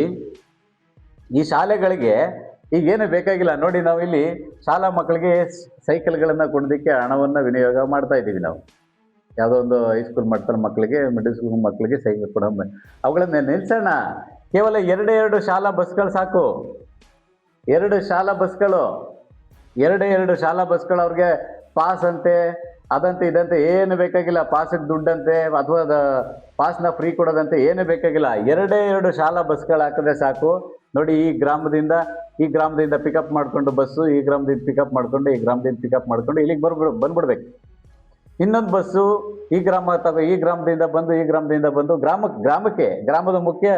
ಈ ಶಾಲೆಗಳಿಗೆ ಈಗೇನು ಬೇಕಾಗಿಲ್ಲ. ನೋಡಿ ನಾವು ಇಲ್ಲಿ ಶಾಲಾ ಮಕ್ಕಳಿಗೆ ಸೈಕಲ್ಗಳನ್ನು ಕೊಡೋದಕ್ಕೆ ಹಣವನ್ನು ವಿನಿಯೋಗ ಮಾಡ್ತಾ ಇದ್ದೀವಿ ನಾವು. ಯಾವುದೋ ಒಂದು ಹೈಸ್ಕೂಲ್ ಮಾಡ್ತಾರೆ ಮಕ್ಕಳಿಗೆ ಮಿಡಲ್ ಸ್ಕೂಲ್ ಮಕ್ಕಳಿಗೆ ಸೈಕಲ್ ಕೊಡೋ ಅವುಗಳನ್ನ ನಿಲ್ಸೋಣ. ಕೇವಲ ಎರಡೇ ಎರಡು ಶಾಲಾ ಬಸ್ಗಳು ಸಾಕು. ಎರಡು ಶಾಲಾ ಬಸ್ಗಳು. ಎರಡೇ ಎರಡು ಶಾಲಾ ಬಸ್ಗಳು ಅವ್ರಿಗೆ ಪಾಸ್ ಅಂತೆ ಅದಂತೆ ಇದಂತೆ, ಏನು ಬೇಕಾಗಿಲ್ಲ, ಪಾಸಿಗೆ ದುಡ್ಡಂತೆ, ಅಥವಾ ಪಾಸ್ನ ಫ್ರೀ ಕೊಡೋದಂತೆ, ಏನು ಬೇಕಾಗಿಲ್ಲ. ಎರಡೇ ಎರಡು ಶಾಲಾ ಬಸ್ಗಳು ಹಾಕಿದ್ರೆ ಸಾಕು. ನೋಡಿ, ಈ ಗ್ರಾಮದಿಂದ ಈ ಗ್ರಾಮದಿಂದ ಪಿಕಪ್ ಮಾಡಿಕೊಂಡು ಬಸ್ಸು, ಈ ಗ್ರಾಮದಿಂದ ಪಿಕಪ್ ಮಾಡಿಕೊಂಡು, ಈ ಗ್ರಾಮದಿಂದ ಪಿಕಪ್ ಮಾಡಿಕೊಂಡು ಇಲ್ಲಿಗೆ ಬರ್ಬಿಡ್, ಬಂದ್ಬಿಡ್ಬೇಕು. ಇನ್ನೊಂದು ಬಸ್ಸು ಈ ಗ್ರಾಮ ತಗೋ, ಈ ಗ್ರಾಮದಿಂದ ಬಂದು, ಈ ಗ್ರಾಮದಿಂದ ಬಂದು ಗ್ರಾಮಕ್ಕೆ ಗ್ರಾಮಕ್ಕೆ, ಗ್ರಾಮದ ಮುಖ್ಯ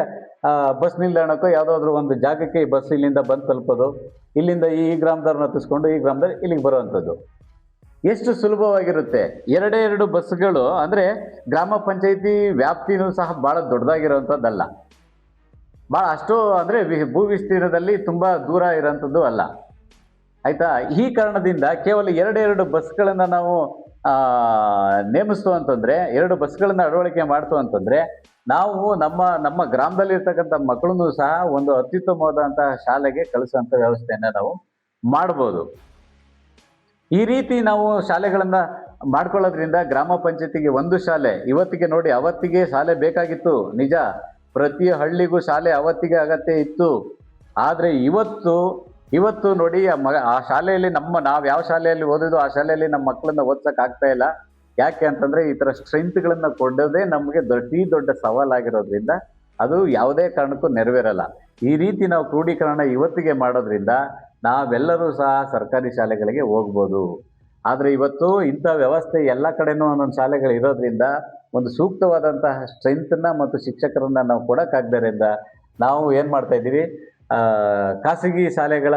ಬಸ್ ನಿಲ್ದಾಣಕ್ಕೋ ಯಾವುದಾದ್ರೂ ಒಂದು ಜಾಗಕ್ಕೆ ಈ ಬಸ್ ಇಲ್ಲಿಂದ ಬಂದು ತಲುಪೋದು. ಇಲ್ಲಿಂದ ಈ ಗ್ರಾಮದವ್ರನ್ನ ಹತ್ತಿಸ್ಕೊಂಡು, ಈ ಗ್ರಾಮದಲ್ಲಿ ಇಲ್ಲಿಗೆ ಬರುವಂಥದ್ದು. ಎಷ್ಟು ಸುಲಭವಾಗಿರುತ್ತೆ? ಎರಡೇ ಎರಡು ಬಸ್ಗಳು ಅಂದರೆ ಗ್ರಾಮ ಪಂಚಾಯಿತಿ ವ್ಯಾಪ್ತಿನೂ ಸಹ ಭಾಳ ದೊಡ್ಡದಾಗಿರೋವಂಥದ್ದಲ್ಲ. ಭಾಳ ಅಷ್ಟು, ಅಂದರೆ ಭೂ ವಿಸ್ತೀರ್ಣದಲ್ಲಿ ತುಂಬ ದೂರ ಇರೋಂಥದ್ದು ಅಲ್ಲ. ಆಯಿತಾ? ಈ ಕಾರಣದಿಂದ ಕೇವಲ ಎರಡೆರಡು ಬಸ್ಗಳನ್ನು ನಾವು ನೇಮಿಸ್ತು ಅಂತಂದರೆ, ಎರಡು ಬಸ್ಗಳನ್ನು ಅಳವಡಿಕೆ ಮಾಡ್ತು ಅಂತಂದರೆ, ನಾವು ನಮ್ಮ ನಮ್ಮ ಗ್ರಾಮದಲ್ಲಿರ್ತಕ್ಕಂಥ ಮಕ್ಕಳನ್ನು ಸಹ ಒಂದು ಅತ್ಯುತ್ತಮವಾದಂತಹ ಶಾಲೆಗೆ ಕಳಿಸುವಂಥ ವ್ಯವಸ್ಥೆಯನ್ನು ನಾವು ಮಾಡ್ಬೋದು. ಈ ರೀತಿ ನಾವು ಶಾಲೆಗಳನ್ನು ಮಾಡ್ಕೊಳ್ಳೋದ್ರಿಂದ ಗ್ರಾಮ ಪಂಚಾಯತಿಗೆ ಒಂದು ಶಾಲೆ, ಇವತ್ತಿಗೆ ನೋಡಿ ಅವತ್ತಿಗೆ ಶಾಲೆ ಬೇಕಾಗಿತ್ತು. ನಿಜ, ಪ್ರತಿ ಹಳ್ಳಿಗೂ ಶಾಲೆ ಅವತ್ತಿಗೆ ಅಗತ್ಯ ಇತ್ತು. ಆದರೆ ಇವತ್ತು ಇವತ್ತು ನೋಡಿ ಆ ಶಾಲೆಯಲ್ಲಿ ನಮ್ಮ, ನಾವು ಯಾವ ಶಾಲೆಯಲ್ಲಿ ಓದಿದ್ದು ಆ ಶಾಲೆಯಲ್ಲಿ ನಮ್ಮ ಮಕ್ಕಳನ್ನ ಓದ್ಸಕ್ ಆಗ್ತಾ ಇಲ್ಲ. ಯಾಕೆ ಅಂತಂದ್ರೆ ಈ ಥರ ಸ್ಟ್ರೆಂತ್ಗಳನ್ನು ಕೊಡೋದೇ ನಮಗೆ ದೊಡ್ಡ ದೊಡ್ಡ ಸವಾಲಾಗಿರೋದ್ರಿಂದ ಅದು ಯಾವುದೇ ಕಾರಣಕ್ಕೂ ನೆರವೇರಲ್ಲ. ಈ ರೀತಿ ನಾವು ಕ್ರೋಢೀಕರಣ ಇವತ್ತಿಗೆ ಮಾಡೋದ್ರಿಂದ ನಾವೆಲ್ಲರೂ ಸಹ ಸರ್ಕಾರಿ ಶಾಲೆಗಳಿಗೆ ಹೋಗ್ಬೋದು. ಆದರೆ ಇವತ್ತು ಇಂಥ ವ್ಯವಸ್ಥೆ ಎಲ್ಲ ಕಡೆನೂ ಒಂದೊಂದು ಶಾಲೆಗಳು ಇರೋದ್ರಿಂದ ಒಂದು ಸೂಕ್ತವಾದಂತಹ ಸ್ಟ್ರೆಂತನ್ನ ಮತ್ತು ಶಿಕ್ಷಕರನ್ನ ನಾವು ಕೊಡೋಕ್ಕಾಗದರಿಂದ ನಾವು ಏನು ಮಾಡ್ತಾ ಆ, ಖಾಸಗಿ ಶಾಲೆಗಳ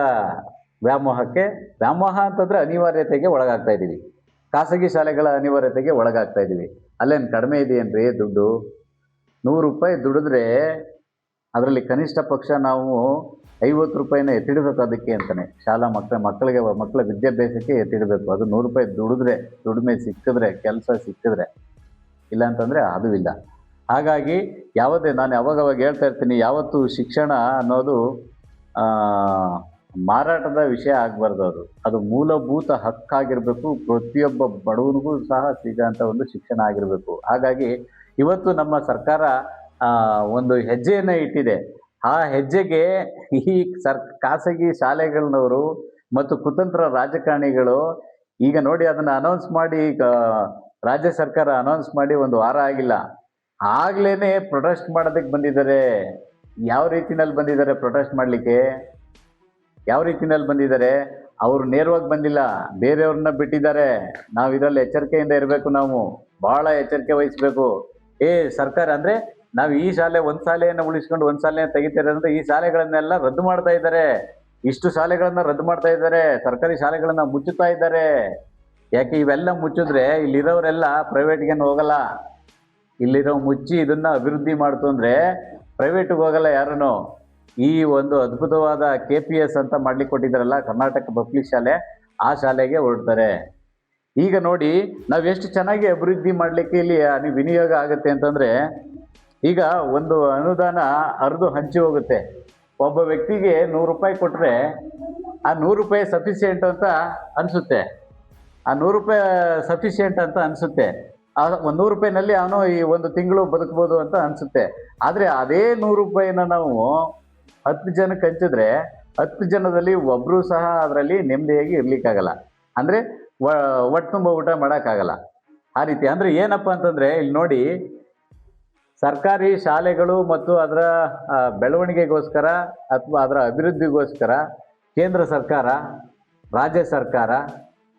ವ್ಯಾಮೋಹಕ್ಕೆ ವ್ಯಾಮೋಹ ಅಂತಂದರೆ ಅನಿವಾರ್ಯತೆಗೆ ಒಳಗಾಗ್ತಾ ಇದ್ದೀವಿ. ಖಾಸಗಿ ಶಾಲೆಗಳ ಅನಿವಾರ್ಯತೆಗೆ ಒಳಗಾಗ್ತಾ ಇದ್ದೀವಿ. ಅಲ್ಲೇನು ಕಡಿಮೆ ಇದೆಯೇನ್ರಿ ದುಡ್ಡು? ನೂರು ರೂಪಾಯಿ ದುಡಿದ್ರೆ ಅದರಲ್ಲಿ ಕನಿಷ್ಠ ಪಕ್ಷ ನಾವು ಐವತ್ತು ರೂಪಾಯಿನ ಎತ್ತಿಡಬೇಕು ಅದಕ್ಕೆ ಅಂತಲೇ ಶಾಲಾ ಮಕ್ಕಳ ಮಕ್ಕಳಿಗೆ ಮಕ್ಕಳ ವಿದ್ಯಾಭ್ಯಾಸಕ್ಕೆ ಎತ್ತಿಡಬೇಕು. ಅದು ನೂರು ರೂಪಾಯಿ ದುಡಿದ್ರೆ ದುಡಿಮೆ ಸಿಕ್ಕಿದ್ರೆ, ಕೆಲಸ ಸಿಕ್ಕಿದ್ರೆ, ಇಲ್ಲ ಅಂತಂದರೆ ಅದು ಇಲ್ಲ. ಹಾಗಾಗಿ ಯಾವುದೇ ನಾನು ಯಾವಾಗವಾಗ ಹೇಳ್ತಾ ಇರ್ತೀನಿ, ಯಾವತ್ತು ಶಿಕ್ಷಣ ಅನ್ನೋದು ಮಾರಾಟದ ವಿಷಯ ಆಗಬಾರ್ದು ಅದು. ಅದು ಮೂಲಭೂತ ಹಕ್ಕಾಗಿರಬೇಕು, ಪ್ರತಿಯೊಬ್ಬ ಬಡವನಿಗೂ ಸಹ ಸಿಗೋಂಥ ಒಂದು ಶಿಕ್ಷಣ ಆಗಿರಬೇಕು. ಹಾಗಾಗಿ ಇವತ್ತು ನಮ್ಮ ಸರ್ಕಾರ ಒಂದು ಹೆಜ್ಜೆಯನ್ನು ಇಟ್ಟಿದೆ. ಆ ಹೆಜ್ಜೆಗೆ ಈ ಸರ್, ಖಾಸಗಿ ಶಾಲೆಗಳನ್ನವರು ಮತ್ತು ಕುತಂತ್ರ ರಾಜಕಾರಣಿಗಳು ಈಗ ನೋಡಿ ಅದನ್ನು ಅನೌನ್ಸ್ ಮಾಡಿ, ಈಗ ರಾಜ್ಯ ಸರ್ಕಾರ ಅನೌನ್ಸ್ ಮಾಡಿ ಒಂದು ವಾರ ಆಗಿಲ್ಲ. ಆಗ್ಲೇನೆ ಪ್ರೊಟೆಸ್ಟ್ ಮಾಡೋದಕ್ಕೆ ಬಂದಿದ್ದಾರೆ. ಯಾವ ರೀತಿನಲ್ಲಿ ಬಂದಿದ್ದಾರೆ ಪ್ರೊಟೆಸ್ಟ್ ಮಾಡಲಿಕ್ಕೆ? ಯಾವ ರೀತಿನಲ್ಲಿ ಬಂದಿದ್ದಾರೆ? ಅವರು ನೇರವಾಗಿ ಬಂದಿಲ್ಲ. ಬೇರೆಯವ್ರನ್ನ ಬಿಟ್ಟಿದ್ದಾರೆ. ನಾವು ಇದರಲ್ಲಿ ಎಚ್ಚರಿಕೆಯಿಂದ ಇರಬೇಕು ನಾವು. ಬಹಳ ಎಚ್ಚರಿಕೆ ವಹಿಸಬೇಕು. ಏ, ಸರ್ಕಾರ ಅಂದರೆ ನಾವು ಈ ಶಾಲೆ ಒಂದು ಶಾಲೆಯನ್ನು ಉಳಿಸ್ಕೊಂಡು ಒಂದು ಶಾಲೆಯನ್ನು ತೆಗಿತಾರೆ ಅಂದ್ರೆ ಈ ಶಾಲೆಗಳನ್ನೆಲ್ಲ ರದ್ದು ಮಾಡ್ತಾ ಇದ್ದಾರೆ. ಇಷ್ಟು ಶಾಲೆಗಳನ್ನ ರದ್ದು ಮಾಡ್ತಾ ಇದ್ದಾರೆ. ಸರ್ಕಾರಿ ಶಾಲೆಗಳನ್ನ ಮುಚ್ಚುತ್ತಾ ಇದ್ದಾರೆ. ಯಾಕೆ ಇವೆಲ್ಲ ಮುಚ್ಚಿದ್ರೆ ಇಲ್ಲಿರೋರೆಲ್ಲ ಪ್ರೈವೇಟ್ಗೇನು ಹೋಗಲ್ಲ. ಇಲ್ಲಿರೋ ಮುಚ್ಚಿ ಇದನ್ನ ಅಭಿವೃದ್ಧಿ ಮಾಡ್ತು ಅಂದ್ರೆ ಪ್ರೈವೇಟಿಗೆ ಹೋಗಲ್ಲ ಯಾರನ್ನು ಈ ಒಂದು ಅದ್ಭುತವಾದ ಕೆ ಪಿ ಎಸ್ ಅಂತ ಮಾಡ್ಲಿಕ್ಕೆ ಕೊಟ್ಟಿದ್ದಾರಲ್ಲ ಕರ್ನಾಟಕ ಪಬ್ಲಿಕ್ ಶಾಲೆ, ಆ ಶಾಲೆಗೆ ಹೊರಡ್ತಾರೆ. ಈಗ ನೋಡಿ ನಾವು ಎಷ್ಟು ಚೆನ್ನಾಗಿ ಅಭಿವೃದ್ಧಿ ಮಾಡಲಿಕ್ಕೆ ಇಲ್ಲಿ ವಿನಿಯೋಗ ಆಗುತ್ತೆ ಅಂತಂದರೆ ಈಗ ಒಂದು ಅನುದಾನ ಹರಿದು ಹಂಚಿ ಹೋಗುತ್ತೆ. ಒಬ್ಬ ವ್ಯಕ್ತಿಗೆ ನೂರು ರೂಪಾಯಿ ಕೊಟ್ಟರೆ ಆ ನೂರು ರೂಪಾಯಿ ಸಫಿಷಿಯೆಂಟ್ ಅಂತ ಅನಿಸುತ್ತೆ. ಆ ನೂರು ರೂಪಾಯಿ ಸಫಿಷಿಯೆಂಟ್ ಅಂತ ಅನಿಸುತ್ತೆ. ಆ ಒಂದು ನೂರು ರೂಪಾಯಿನಲ್ಲಿ ಅವನು ಈ ಒಂದು ತಿಂಗಳು ಬದುಕ್ಬೋದು ಅಂತ ಅನಿಸುತ್ತೆ. ಆದರೆ ಅದೇ ನೂರು ರೂಪಾಯಿನ ನಾವು ಹತ್ತು ಜನಕ್ಕೆ ಹಂಚಿದ್ರೆ ಹತ್ತು ಜನದಲ್ಲಿ ಒಬ್ಬರು ಸಹ ಅದರಲ್ಲಿ ನೆಮ್ಮದಿಯಾಗಿ ಇರಲಿಕ್ಕಾಗಲ್ಲ. ಅಂದರೆ ಒಟ್ಟು ತುಂಬ ಊಟ ಮಾಡೋಕ್ಕಾಗಲ್ಲ. ಆ ರೀತಿ. ಅಂದರೆ ಏನಪ್ಪ ಅಂತಂದರೆ ಇಲ್ಲಿ ನೋಡಿ ಸರ್ಕಾರಿ ಶಾಲೆಗಳು ಮತ್ತು ಅದರ ಬೆಳವಣಿಗೆಗೋಸ್ಕರ ಅಥವಾ ಅದರ ಅಭಿವೃದ್ಧಿಗೋಸ್ಕರ ಕೇಂದ್ರ ಸರ್ಕಾರ, ರಾಜ್ಯ ಸರ್ಕಾರ,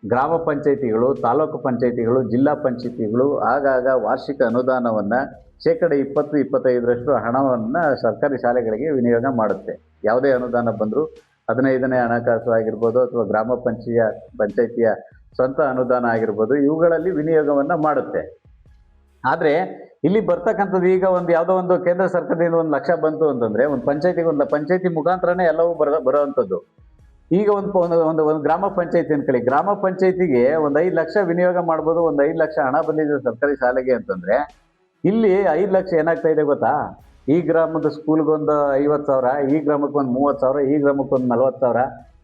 ಗ್ರಾಮ ಪಂಚಾಯಿತಿಗಳು, ತಾಲೂಕು ಪಂಚಾಯಿತಿಗಳು, ಜಿಲ್ಲಾ ಪಂಚಾಯಿತಿಗಳು ಆಗಾಗ ವಾರ್ಷಿಕ ಅನುದಾನವನ್ನು ಶೇಕಡ ಇಪ್ಪತ್ತು, ಇಪ್ಪತ್ತೈದರಷ್ಟು ಹಣವನ್ನು ಸರ್ಕಾರಿ ಶಾಲೆಗಳಿಗೆ ವಿನಿಯೋಗ ಮಾಡುತ್ತೆ. ಯಾವುದೇ ಅನುದಾನ ಬಂದರೂ ಹದಿನೈದನೇ ಹಣಕಾಸು ಆಗಿರ್ಬೋದು ಅಥವಾ ಗ್ರಾಮ ಪಂಚಾಯ, ಪಂಚಾಯಿತಿಯ ಸ್ವಂತ ಅನುದಾನ ಆಗಿರ್ಬೋದು ಇವುಗಳಲ್ಲಿ ವಿನಿಯೋಗವನ್ನು ಮಾಡುತ್ತೆ. ಆದರೆ ಇಲ್ಲಿ ಬರ್ತಕ್ಕಂಥದ್ದು ಈಗ ಒಂದು ಯಾವುದೋ ಒಂದು ಕೇಂದ್ರ ಸರ್ಕಾರದಿಂದ ಒಂದು ಲಕ್ಷ ಬಂತು ಅಂತಂದ್ರೆ, ಒಂದು ಪಂಚಾಯತಿಗೆ ಒಂದು ಪಂಚಾಯತಿ ಮುಖಾಂತರನೇ ಎಲ್ಲವೂ ಬರೋ, ಬರೋವಂಥದ್ದು. ಈಗ ಒಂದು ಒಂದು ಒಂದು ಗ್ರಾಮ ಪಂಚಾಯತಿ ಅನ್ಕೊಳ್ಳಿ ಗ್ರಾಮ ಪಂಚಾಯತಿಗೆ ಒಂದು ಐದು ಲಕ್ಷ ವಿನಿಯೋಗ ಮಾಡ್ಬೋದು, ಒಂದು ಐದು ಲಕ್ಷ ಹಣ ಬಂದಿದೆ ಸರ್ಕಾರಿ ಶಾಲೆಗೆ ಅಂತಂದ್ರೆ, ಇಲ್ಲಿ ಐದು ಲಕ್ಷ ಏನಾಗ್ತಾ ಇದೆ ಗೊತ್ತಾ? ಈ ಗ್ರಾಮದ ಸ್ಕೂಲ್ಗೊಂದು ಐವತ್ತು ಸಾವಿರ, ಈ ಗ್ರಾಮಕ್ಕೆ ಒಂದು ಮೂವತ್ತು ಸಾವಿರ, ಈ ಗ್ರಾಮಕ್ಕೆ ಒಂದು ನಲ್ವತ್ತು ಸಾವಿರ,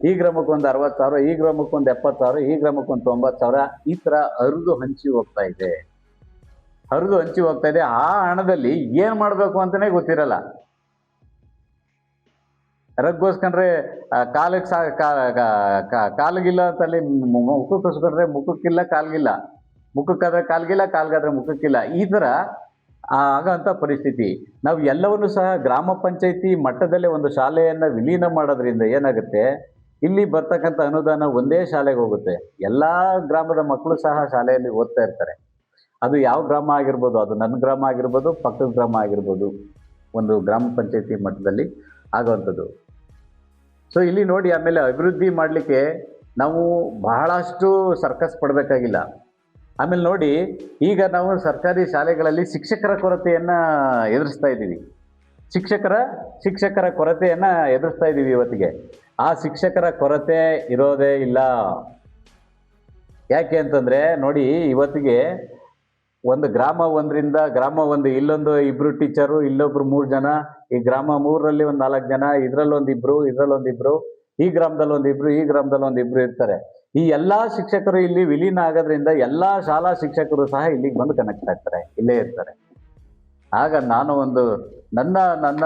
ಈ ಗ್ರಾಮಕ್ಕೆ ಒಂದು ಅರವತ್ತು ಸಾವಿರ, ಈ ಗ್ರಾಮಕ್ಕೆ ಒಂದು ಎಪ್ಪತ್ತು ಸಾವಿರ, ಈ ಗ್ರಾಮಕ್ಕೆ ಒಂದು ತೊಂಬತ್ತು ಸಾವಿರ, ಈ ಥರ ಅರಿದು ಹಂಚಿ ಹೋಗ್ತಾ ಇದೆ. ಹರಿದು ಹಂಚಿ ಹೋಗ್ತಾ ಇದೆ. ಆ ಹಣದಲ್ಲಿ ಏನು ಮಾಡಬೇಕು ಅಂತಲೇ ಗೊತ್ತಿರಲ್ಲ. ರಗ್ಗೋಸ್ಕಂಡ್ರೆ ಕಾಲಿಗೆ ಸಾ ಕಾಲಿಗಿಲ್ಲ ಅಂತಲ್ಲಿ ಮು- ಮು- ಮುಖಕ್ಕೆ ಹೊಸ್ಕೊಂಡ್ರೆ ಮುಖಕ್ಕಿಲ್ಲ, ಕಾಲ್ಗಿಲ್ಲ. ಮುಖಕ್ಕಾದ್ರೆ ಕಾಲ್ಗಿಲ್ಲ, ಕಾಲ್ಗಾದ್ರೆ ಮುಖಕ್ಕಿಲ್ಲ. ಈ ಥರ ಆಗಂತ ಪರಿಸ್ಥಿತಿ. ನಾವು ಎಲ್ಲವನ್ನು ಸಹ ಗ್ರಾಮ ಪಂಚಾಯಿತಿ ಮಟ್ಟದಲ್ಲೇ ಒಂದು ಶಾಲೆಯನ್ನು ವಿಲೀನ ಮಾಡೋದ್ರಿಂದ ಏನಾಗುತ್ತೆ? ಇಲ್ಲಿ ಬರ್ತಕ್ಕಂಥ ಅನುದಾನ ಒಂದೇ ಶಾಲೆಗೆ ಹೋಗುತ್ತೆ. ಎಲ್ಲ ಗ್ರಾಮದ ಮಕ್ಕಳು ಸಹ ಶಾಲೆಯಲ್ಲಿ ಓದ್ತಾ ಇರ್ತಾರೆ. ಅದು ಯಾವ ಗ್ರಾಮ ಆಗಿರ್ಬೋದು, ಅದು ನನ್ನ ಗ್ರಾಮ ಆಗಿರ್ಬೋದು, ಪಕ್ಕದ ಗ್ರಾಮ ಆಗಿರ್ಬೋದು, ಒಂದು ಗ್ರಾಮ ಪಂಚಾಯತಿ ಮಟ್ಟದಲ್ಲಿ ಆಗುವಂಥದ್ದು. ಸೊ ಇಲ್ಲಿ ನೋಡಿ ಆಮೇಲೆ ಅಭಿವೃದ್ಧಿ ಮಾಡಲಿಕ್ಕೆ ನಾವು ಬಹಳಷ್ಟು ಸರ್ಕಸ್ ಪಡಬೇಕಾಗಿಲ್ಲ. ಆಮೇಲೆ ನೋಡಿ, ಈಗ ನಾವು ಸರ್ಕಾರಿ ಶಾಲೆಗಳಲ್ಲಿ ಶಿಕ್ಷಕರ ಕೊರತೆಯನ್ನು ಎದುರಿಸ್ತಾ ಇದ್ದೀವಿ. ಶಿಕ್ಷಕರ ಶಿಕ್ಷಕರ ಕೊರತೆಯನ್ನು ಎದುರಿಸ್ತಾ ಇದ್ದೀವಿ ಇವತ್ತಿಗೆ. ಆ ಶಿಕ್ಷಕರ ಕೊರತೆ ಇರೋದೇ ಇಲ್ಲ. ಯಾಕೆ ಅಂತಂದರೆ ನೋಡಿ, ಇವತ್ತಿಗೆ ಒಂದು ಗ್ರಾಮ ಒಂದರಿಂದ ಗ್ರಾಮ ಒಂದು, ಇಲ್ಲೊಂದು ಇಬ್ರು ಟೀಚರು ಇಲ್ಲೊಬ್ರು ಮೂರು ಜನ, ಈ ಗ್ರಾಮ ಮೂರರಲ್ಲಿ ಒಂದು ನಾಲ್ಕು ಜನ, ಇದರಲ್ಲಿ ಒಂದಿಬ್ರು ಇದ್ರಲ್ಲಿ ಇದರಲ್ಲಿ ಒಂದು ಈ ಗ್ರಾಮದಲ್ಲಿ ಒಂದಿಬ್ರು ಈ ಗ್ರಾಮದಲ್ಲಿ ಒಂದು ಇಬ್ರು ಇರ್ತಾರೆ. ಈ ಎಲ್ಲಾ ಶಿಕ್ಷಕರು ಇಲ್ಲಿ ವಿಲೀನ ಆಗೋದ್ರಿಂದ ಎಲ್ಲಾ ಶಾಲಾ ಶಿಕ್ಷಕರು ಸಹ ಇಲ್ಲಿಗೆ ಬಂದು ಕನೆಕ್ಟ್ ಆಗ್ತಾರೆ, ಇಲ್ಲೇ ಇರ್ತಾರೆ. ಆಗ ನಾನು ಒಂದು ನನ್ನ ನನ್ನ,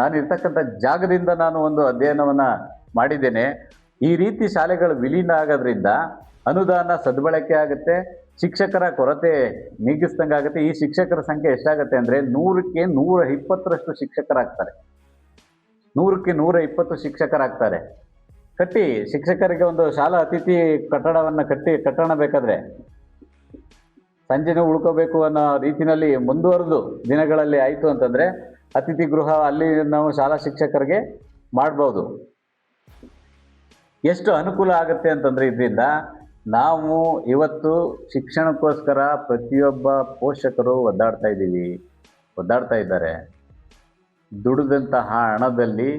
ನಾನು ಇರ್ತಕ್ಕಂಥ ಜಾಗದಿಂದ ನಾನು ಒಂದು ಅಧ್ಯಯನವನ್ನ ಮಾಡಿದ್ದೇನೆ. ಈ ರೀತಿ ಶಾಲೆಗಳು ವಿಲೀನ ಆಗೋದ್ರಿಂದ ಅನುದಾನ ಸದ್ಬಳಕೆ ಆಗುತ್ತೆ ಶಿಕ್ಷಕರ ಕೊರತೆ ನೀಗಿಸ್ದಂಗಾಗುತ್ತೆ. ಈ ಶಿಕ್ಷಕರ ಸಂಖ್ಯೆ ಎಷ್ಟಾಗುತ್ತೆ ಅಂದರೆ ನೂರಕ್ಕೆ ನೂರ ಇಪ್ಪತ್ತರಷ್ಟು ಶಿಕ್ಷಕರಾಗ್ತಾರೆ. ನೂರಕ್ಕೆ ನೂರ ಇಪ್ಪತ್ತು ಶಿಕ್ಷಕರಾಗ್ತಾರೆ. ಕಟ್ಟಿ ಶಿಕ್ಷಕರಿಗೆ ಒಂದು ಶಾಲಾ ಅತಿಥಿ ಕಟ್ಟಡವನ್ನು ಕಟ್ಟಿ ಕಟ್ಟಣ ಬೇಕಾದರೆ ಸಂಜೆನೂ ಉಳ್ಕೋಬೇಕು ಅನ್ನೋ ರೀತಿನಲ್ಲಿ ಮುಂದುವರೆದು ದಿನಗಳಲ್ಲಿ ಆಯಿತು ಅಂತಂದರೆ ಅತಿಥಿ ಗೃಹ ಅಲ್ಲಿ ನಾವು ಶಾಲಾ ಶಿಕ್ಷಕರಿಗೆ ಮಾಡ್ಬೋದು. ಎಷ್ಟು ಅನುಕೂಲ ಆಗುತ್ತೆ ಅಂತಂದರೆ ಇದರಿಂದ ನಾವು ಇವತ್ತು ಶಿಕ್ಷಣಕ್ಕೋಸ್ಕರ ಪ್ರತಿಯೊಬ್ಬ ಪೋಷಕರು ಒದ್ದಾಡ್ತಾ ಇದ್ದೀವಿ. ಒದ್ದಾಡ್ತಾ ಇದ್ದಾರೆ. ದುಡಿದಂತಹ ಹಣದಲ್ಲಿ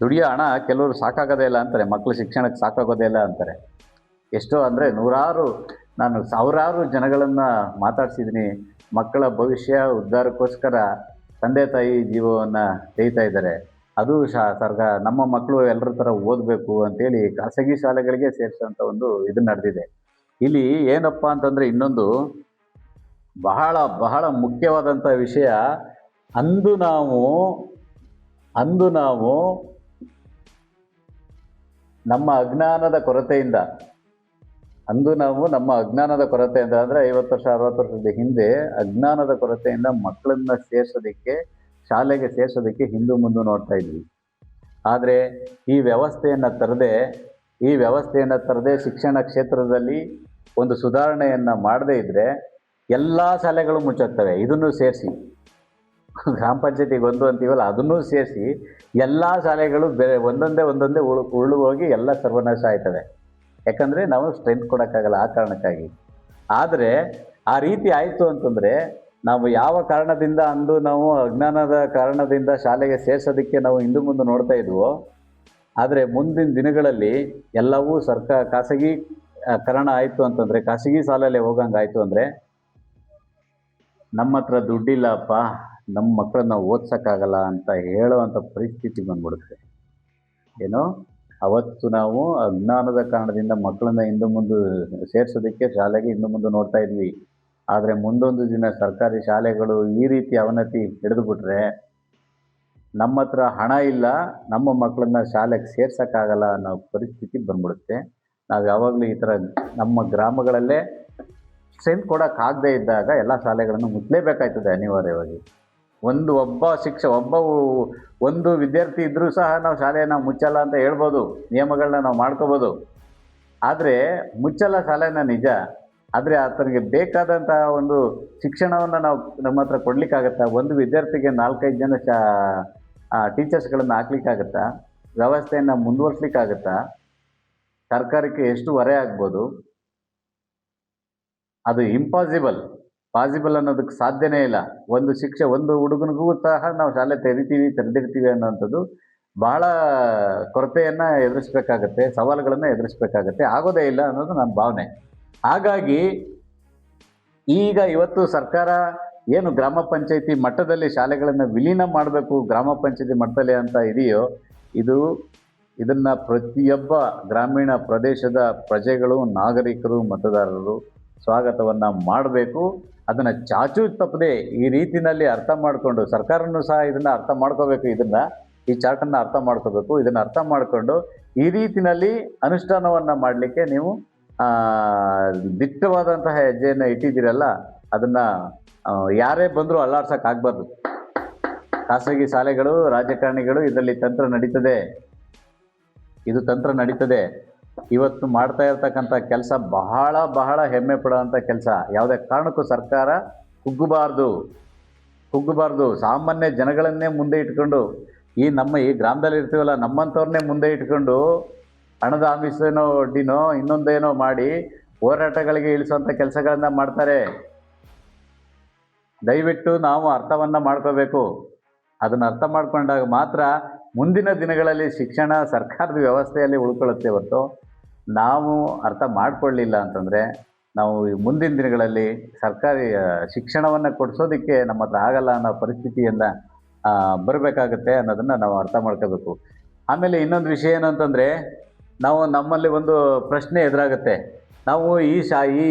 ದುಡಿಯೋ ಹಣ ಕೆಲವರು ಸಾಕಾಗೋದೇ ಇಲ್ಲ ಅಂತಾರೆ. ಮಕ್ಕಳು ಶಿಕ್ಷಣಕ್ಕೆ ಸಾಕಾಗೋದೇ ಇಲ್ಲ ಅಂತಾರೆ. ಎಷ್ಟೋ ಅಂದರೆ ನೂರಾರು ನಾನು ಸಾವಿರಾರು ಜನಗಳನ್ನು ಮಾತಾಡ್ಸಿದ್ದೀನಿ. ಮಕ್ಕಳ ಭವಿಷ್ಯ ಉದ್ಧಾರಕ್ಕೋಸ್ಕರ ತಂದೆ ತಾಯಿ ಜೀವವನ್ನು ತೆಗಿತಾ ಇದ್ದಾರೆ. ಅದು ಶಾ, ಸರ್ಗ, ನಮ್ಮ ಮಕ್ಕಳು ಎಲ್ಲರ ಥರ ಓದಬೇಕು ಅಂತೇಳಿ ಖಾಸಗಿ ಶಾಲೆಗಳಿಗೆ ಸೇರಿಸೋಂಥ ಒಂದು ಇದು ನಡೆದಿದೆ. ಇಲ್ಲಿ ಏನಪ್ಪ ಅಂತಂದರೆ ಇನ್ನೊಂದು ಬಹಳ ಬಹಳ ಮುಖ್ಯವಾದಂಥ ವಿಷಯ ಅಂದು ನಾವು ಅಂದು ನಾವು ನಮ್ಮ ಅಜ್ಞಾನದ ಕೊರತೆಯಿಂದ, ಅಂದು ನಾವು ನಮ್ಮ ಅಜ್ಞಾನದ ಕೊರತೆಯಿಂದ, ಅಂದರೆ ಐವತ್ತು ವರ್ಷ, ಅರವತ್ತು ವರ್ಷದ ಹಿಂದೆ ಅಜ್ಞಾನದ ಕೊರತೆಯಿಂದ ಮಕ್ಕಳನ್ನ ಸೇರ್ಸೋದಕ್ಕೆ ಶಾಲೆಗೆ ಸೇರಿಸೋದಕ್ಕೆ ಹಿಂದೂ ಮುಂದೆ ನೋಡ್ತಾ ಇದ್ವಿ. ಆದರೆ ಈ ವ್ಯವಸ್ಥೆಯನ್ನು ತರದೆ, ಈ ವ್ಯವಸ್ಥೆಯನ್ನು ತರದೆ ಶಿಕ್ಷಣ ಕ್ಷೇತ್ರದಲ್ಲಿ ಒಂದು ಸುಧಾರಣೆಯನ್ನು ಮಾಡದೇ ಇದ್ದರೆ ಎಲ್ಲ ಶಾಲೆಗಳು ಮುಚ್ಚೋಗ್ತವೆ ಇದನ್ನು ಸೇರಿಸಿ. ಗ್ರಾಮ ಪಂಚಾಯತಿಗೆ ಒಂದು ಅಂತೀವಲ್ಲ, ಅದನ್ನೂ ಸೇರಿಸಿ ಎಲ್ಲ ಶಾಲೆಗಳು ಬೇರೆ ಒಂದೊಂದೇ ಒಂದೊಂದೇ ಉಳು, ಉರುಳು ಹೋಗಿ ಎಲ್ಲ ಸರ್ವನಾಶ ಆಯ್ತವೆ. ಯಾಕಂದರೆ ನಾವು ಸ್ಟ್ರೆಂತ್ ಕೊಡೋಕ್ಕಾಗಲ್ಲ ಆ ಕಾರಣಕ್ಕಾಗಿ. ಆದರೆ ಆ ರೀತಿ ಆಯಿತು ಅಂತಂದರೆ ನಾವು ಯಾವ ಕಾರಣದಿಂದ ಅಂದು ನಾವು ಅಜ್ಞಾನದ ಕಾರಣದಿಂದ ಶಾಲೆಗೆ ಸೇರ್ಸೋದಕ್ಕೆ ನಾವು ಹಿಂದೆ ಮುಂದೆ ನೋಡ್ತಾ ಇದ್ವೋ, ಆದರೆ ಮುಂದಿನ ದಿನಗಳಲ್ಲಿ ಎಲ್ಲವೂ ಸರ್ಕಾರ, ಖಾಸಗಿ ಕಾರಣ ಆಯಿತು ಅಂತಂದರೆ, ಖಾಸಗಿ ಸಾಲಲ್ಲಿ ಹೋಗಂಗೆ ಆಯಿತು ಅಂದರೆ ನಮ್ಮ ಹತ್ರ ದುಡ್ಡಿಲ್ಲಪ್ಪ, ನಮ್ಮ ಮಕ್ಕಳನ್ನ ಓದ್ಸೋಕ್ಕಾಗಲ್ಲ ಅಂತ ಹೇಳುವಂಥ ಪರಿಸ್ಥಿತಿ ಬಂದ್ಬಿಡುತ್ತೆ. ಏನು, ಅವತ್ತು ನಾವು ಅಜ್ಞಾನದ ಕಾರಣದಿಂದ ಮಕ್ಕಳನ್ನ ಹಿಂದೆ ಮುಂದೆ ಸೇರಿಸೋದಕ್ಕೆ ಶಾಲೆಗೆ ಹಿಂದೆ ಮುಂದೆ ನೋಡ್ತಾ ಇದ್ವಿ. ಆದರೆ ಮುಂದೊಂದು ದಿನ ಸರ್ಕಾರಿ ಶಾಲೆಗಳು ಈ ರೀತಿ ಅವನತಿ ಹಿಡಿದುಬಿಟ್ರೆ ನಮ್ಮ ಹತ್ರ ಹಣ ಇಲ್ಲ, ನಮ್ಮ ಮಕ್ಕಳನ್ನ ಶಾಲೆಗೆ ಸೇರ್ಸೋಕ್ಕಾಗಲ್ಲ ಅನ್ನೋ ಪರಿಸ್ಥಿತಿ ಬಂದ್ಬಿಡುತ್ತೆ. ನಾವು ಯಾವಾಗಲೂ ಈ ಥರ ನಮ್ಮ ಗ್ರಾಮಗಳಲ್ಲೇ ಸ್ಟ್ರೆಂತ್ ಕೊಡೋಕ್ಕಾಗದೇ ಇದ್ದಾಗ ಎಲ್ಲ ಶಾಲೆಗಳನ್ನು ಮುಚ್ಚಲೇಬೇಕಾಯ್ತದೆ ಅನಿವಾರ್ಯವಾಗಿ. ಒಂದು ಒಬ್ಬ ಶಿಕ್ಷ, ಒಬ್ಬ ಒಂದು ವಿದ್ಯಾರ್ಥಿ ಇದ್ದರೂ ಸಹ ನಾವು ಶಾಲೆಯನ್ನು ಮುಚ್ಚಲ್ಲ ಅಂತ ಹೇಳ್ಬೋದು. ನಿಯಮಗಳನ್ನ ನಾವು ಮಾಡ್ಕೋಬೋದು. ಆದರೆ ಮುಚ್ಚಲ್ಲ ಶಾಲೆನ ನಿಜ. ಆದರೆ ಆತನಿಗೆ ಬೇಕಾದಂತಹ ಒಂದು ಶಿಕ್ಷಣವನ್ನು ನಾವು ನಮ್ಮ ಹತ್ರ ಕೊಡಲಿಕ್ಕಾಗತ್ತಾ? ಒಂದು ವಿದ್ಯಾರ್ಥಿಗೆ ನಾಲ್ಕೈದು ಜನ ಶಾ ಟೀಚರ್ಸ್ಗಳನ್ನು ಹಾಕ್ಲಿಕ್ಕಾಗತ್ತಾ? ವ್ಯವಸ್ಥೆಯನ್ನು ಮುಂದುವರ್ಸ್ಲಿಕ್ಕಾಗತ್ತಾ? ಸರ್ಕಾರಕ್ಕೆ ಎಷ್ಟು ಹೊರೆ ಆಗ್ಬೋದು? ಅದು ಇಂಪಾಸಿಬಲ್ ಪಾಸಿಬಲ್ ಅನ್ನೋದಕ್ಕೆ ಸಾಧ್ಯನೇ ಇಲ್ಲ. ಒಂದು ಶಿಕ್ಷೆ ಒಂದು ಹುಡುಗನಿಗೂ ಸಹ ನಾವು ಶಾಲೆ ತೆರಿತೀವಿ, ತೆರೆದಿರ್ತೀವಿ ಅನ್ನೋಂಥದ್ದು ಬಹಳ ಕೊರತೆಯನ್ನು ಎದುರಿಸ್ಬೇಕಾಗತ್ತೆ, ಸವಾಲುಗಳನ್ನು ಎದುರಿಸ್ಬೇಕಾಗತ್ತೆ. ಆಗೋದೇ ಇಲ್ಲ ಅನ್ನೋದು ನನ್ನ ಭಾವನೆ. ಹಾಗಾಗಿ ಈಗ ಇವತ್ತು ಸರ್ಕಾರ ಏನು ಗ್ರಾಮ ಪಂಚಾಯಿತಿ ಮಟ್ಟದಲ್ಲಿ ಶಾಲೆಗಳನ್ನು ವಿಲೀನ ಮಾಡಬೇಕು, ಗ್ರಾಮ ಪಂಚಾಯತಿ ಮಟ್ಟದಲ್ಲಿ ಅಂತ ಇದೆಯೋ, ಇದು ಇದನ್ನು ಪ್ರತಿಯೊಬ್ಬ ಗ್ರಾಮೀಣ ಪ್ರದೇಶದ ಪ್ರಜೆಗಳು, ನಾಗರಿಕರು, ಮತದಾರರು ಸ್ವಾಗತವನ್ನು ಮಾಡಬೇಕು. ಅದನ್ನು ಚಾಚು ತಪ್ಪದೆ ಈ ರೀತಿಯಲ್ಲಿ ಅರ್ಥ ಮಾಡಿಕೊಂಡು, ಸರ್ಕಾರನೂ ಸಹ ಇದನ್ನು ಅರ್ಥ ಮಾಡ್ಕೋಬೇಕು. ಇದನ್ನು ಈ ಚಾರ್ಟನ್ನು ಅರ್ಥ ಮಾಡ್ಕೋಬೇಕು. ಇದನ್ನು ಅರ್ಥ ಮಾಡಿಕೊಂಡು ಈ ರೀತಿಯಲ್ಲಿ ಅನುಷ್ಠಾನವನ್ನು ಮಾಡಲಿಕ್ಕೆ ನೀವು ದಿಟ್ಟವಾದಂತಹ ಹೆಜ್ಜೆಯನ್ನು ಇಟ್ಟಿದ್ದೀರಲ್ಲ, ಅದನ್ನು ಯಾರೇ ಬಂದರೂ ಅಲ್ಲಾಡ್ಸೋಕೆ ಆಗಬಾರ್ದು. ಖಾಸಗಿ ಶಾಲೆಗಳು, ರಾಜಕಾರಣಿಗಳು ಇದರಲ್ಲಿ ತಂತ್ರ ನಡೀತದೆ. ಇದು ತಂತ್ರ ನಡೀತದೆ. ಇವತ್ತು ಮಾಡ್ತಾ ಇರ್ತಕ್ಕಂಥ ಕೆಲಸ ಬಹಳ ಬಹಳ ಹೆಮ್ಮೆ ಪಡುವಂಥ ಕೆಲಸ. ಯಾವುದೇ ಕಾರಣಕ್ಕೂ ಸರ್ಕಾರ ಕುಗ್ಗಬಾರ್ದು. ಕುಗ್ಗಬಾರ್ದು. ಸಾಮಾನ್ಯ ಜನಗಳನ್ನೇ ಮುಂದೆ ಇಟ್ಕೊಂಡು, ಈ ನಮ್ಮ ಈ ಗ್ರಾಮದಲ್ಲಿ ಇರ್ತೀವಲ್ಲ ನಮ್ಮಂಥವ್ರನ್ನೇ ಮುಂದೆ ಇಟ್ಕೊಂಡು ಹಣದ ಆಮಿಷನೋ ಅಡ್ಡಿನೋ ಇನ್ನೊಂದೇನೋ ಮಾಡಿ ಹೋರಾಟಗಳಿಗೆ ಇಳಿಸುವಂಥ ಕೆಲಸಗಳನ್ನ ಮಾಡ್ತಾರೆ. ದಯವಿಟ್ಟು ನಾವು ಅರ್ಥವನ್ನು ಮಾಡ್ಕೋಬೇಕು. ಅದನ್ನು ಅರ್ಥ ಮಾಡಿಕೊಂಡಾಗ ಮಾತ್ರ ಮುಂದಿನ ದಿನಗಳಲ್ಲಿ ಶಿಕ್ಷಣ ಸರ್ಕಾರದ ವ್ಯವಸ್ಥೆಯಲ್ಲಿ ಉಳ್ಕೊಳ್ಳುತ್ತೆ ಹೊರತು ನಾವು ಅರ್ಥ ಮಾಡಿಕೊಳ್ಳಿಲ್ಲ ಅಂತಂದರೆ ನಾವು ಈ ಮುಂದಿನ ದಿನಗಳಲ್ಲಿ ಸರ್ಕಾರಿ ಶಿಕ್ಷಣವನ್ನು ಕೊಡಿಸೋದಕ್ಕೆ ನಮ್ಮ ಹತ್ರ ಆಗಲ್ಲ ಅನ್ನೋ ಪರಿಸ್ಥಿತಿಯಿಂದ ಬರಬೇಕಾಗುತ್ತೆ ಅನ್ನೋದನ್ನು ನಾವು ಅರ್ಥ ಮಾಡ್ಕೋಬೇಕು. ಆಮೇಲೆ ಇನ್ನೊಂದು ವಿಷಯ ಏನಂತಂದರೆ ನಾವು ನಮ್ಮಲ್ಲಿ ಒಂದು ಪ್ರಶ್ನೆ ಎದುರಾಗುತ್ತೆ. ನಾವು ಈ ಶಾ, ಈ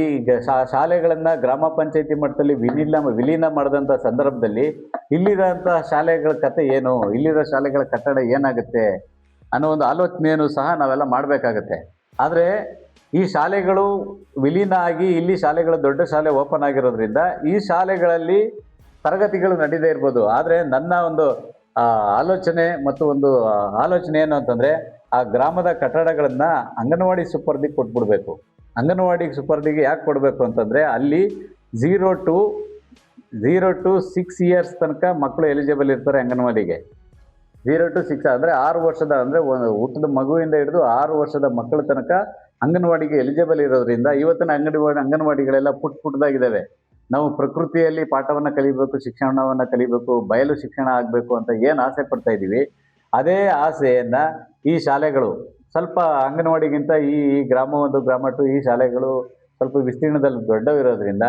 ಶಾಲೆಗಳನ್ನು ಗ್ರಾಮ ಪಂಚಾಯತಿ ಮಟ್ಟದಲ್ಲಿ ವಿಲೀನ ವಿಲೀನ ಮಾಡಿದಂಥ ಸಂದರ್ಭದಲ್ಲಿ ಇಲ್ಲಿರೋಂಥ ಶಾಲೆಗಳ ಕತೆ ಏನು? ಇಲ್ಲಿರೋ ಶಾಲೆಗಳ ಕಟ್ಟಡ ಏನಾಗುತ್ತೆ? ಅನ್ನೋ ಒಂದು ಆಲೋಚನೆಯನ್ನು ಸಹ ನಾವೆಲ್ಲ ಮಾಡಬೇಕಾಗತ್ತೆ. ಆದರೆ ಈ ಶಾಲೆಗಳು ವಿಲೀನ ಆಗಿ ಇಲ್ಲಿ ಶಾಲೆಗಳು ದೊಡ್ಡ ಶಾಲೆ ಓಪನ್ ಆಗಿರೋದ್ರಿಂದ ಈ ಶಾಲೆಗಳಲ್ಲಿ ತರಗತಿಗಳು ನಡೀದೇ ಇರ್ಬೋದು. ಆದರೆ ನನ್ನ ಒಂದು ಆಲೋಚನೆ ಮತ್ತು ಒಂದು ಆಲೋಚನೆ ಏನು ಅಂತಂದರೆ ಆ ಗ್ರಾಮದ ಕಟ್ಟಡಗಳನ್ನು ಅಂಗನವಾಡಿ ಸುಪರ್ದಿಗೆ ಕೊಟ್ಬಿಡ್ಬೇಕು. ಅಂಗನವಾಡಿ ಸುಪರ್ದಿಗೆ ಯಾಕೆ ಕೊಡಬೇಕು ಅಂತಂದರೆ ಅಲ್ಲಿ zero to zero to six years ತನಕ ಮಕ್ಕಳು ಎಲಿಜಿಬಲ್ ಇರ್ತಾರೆ ಅಂಗನವಾಡಿಗೆ. ಝೀರೋ ಟು ಸಿಕ್ಸ್ ಅಂದರೆ ಆರು ವರ್ಷದ ಅಂದರೆ ಹುಟ್ಟಿದ ಮಗುವಿಂದ ಹಿಡಿದು ಆರು ವರ್ಷದ ಮಕ್ಕಳ ತನಕ ಅಂಗನವಾಡಿಗೆ ಎಲಿಜಿಬಲ್ ಇರೋದ್ರಿಂದ ಇವತ್ತಿನ ಅಂಗನವಾಡಿ ಅಂಗನವಾಡಿಗಳೆಲ್ಲ ಪುಟ್ ಪುಟ್ಟದಾಗಿದ್ದಾವೆ ನಾವು ಪ್ರಕೃತಿಯಲ್ಲಿ ಪಾಠವನ್ನು ಕಲಿಬೇಕು, ಶಿಕ್ಷಣವನ್ನು ಕಲಿಬೇಕು, ಬಯಲು ಶಿಕ್ಷಣ ಆಗಬೇಕು ಅಂತ ಏನು ಆಸೆ ಪಡ್ತಾ ಇದ್ದೀವಿ ಅದೇ ಆಸೆಯನ್ನು ಈ ಶಾಲೆಗಳು ಸ್ವಲ್ಪ ಅಂಗನವಾಡಿಗಿಂತ ಈ ಗ್ರಾಮ ಒಂದು ಗ್ರಾಮ ಟು ಈ ಶಾಲೆಗಳು ಸ್ವಲ್ಪ ವಿಸ್ತೀರ್ಣದಲ್ಲಿ ದೊಡ್ಡವಿರೋದ್ರಿಂದ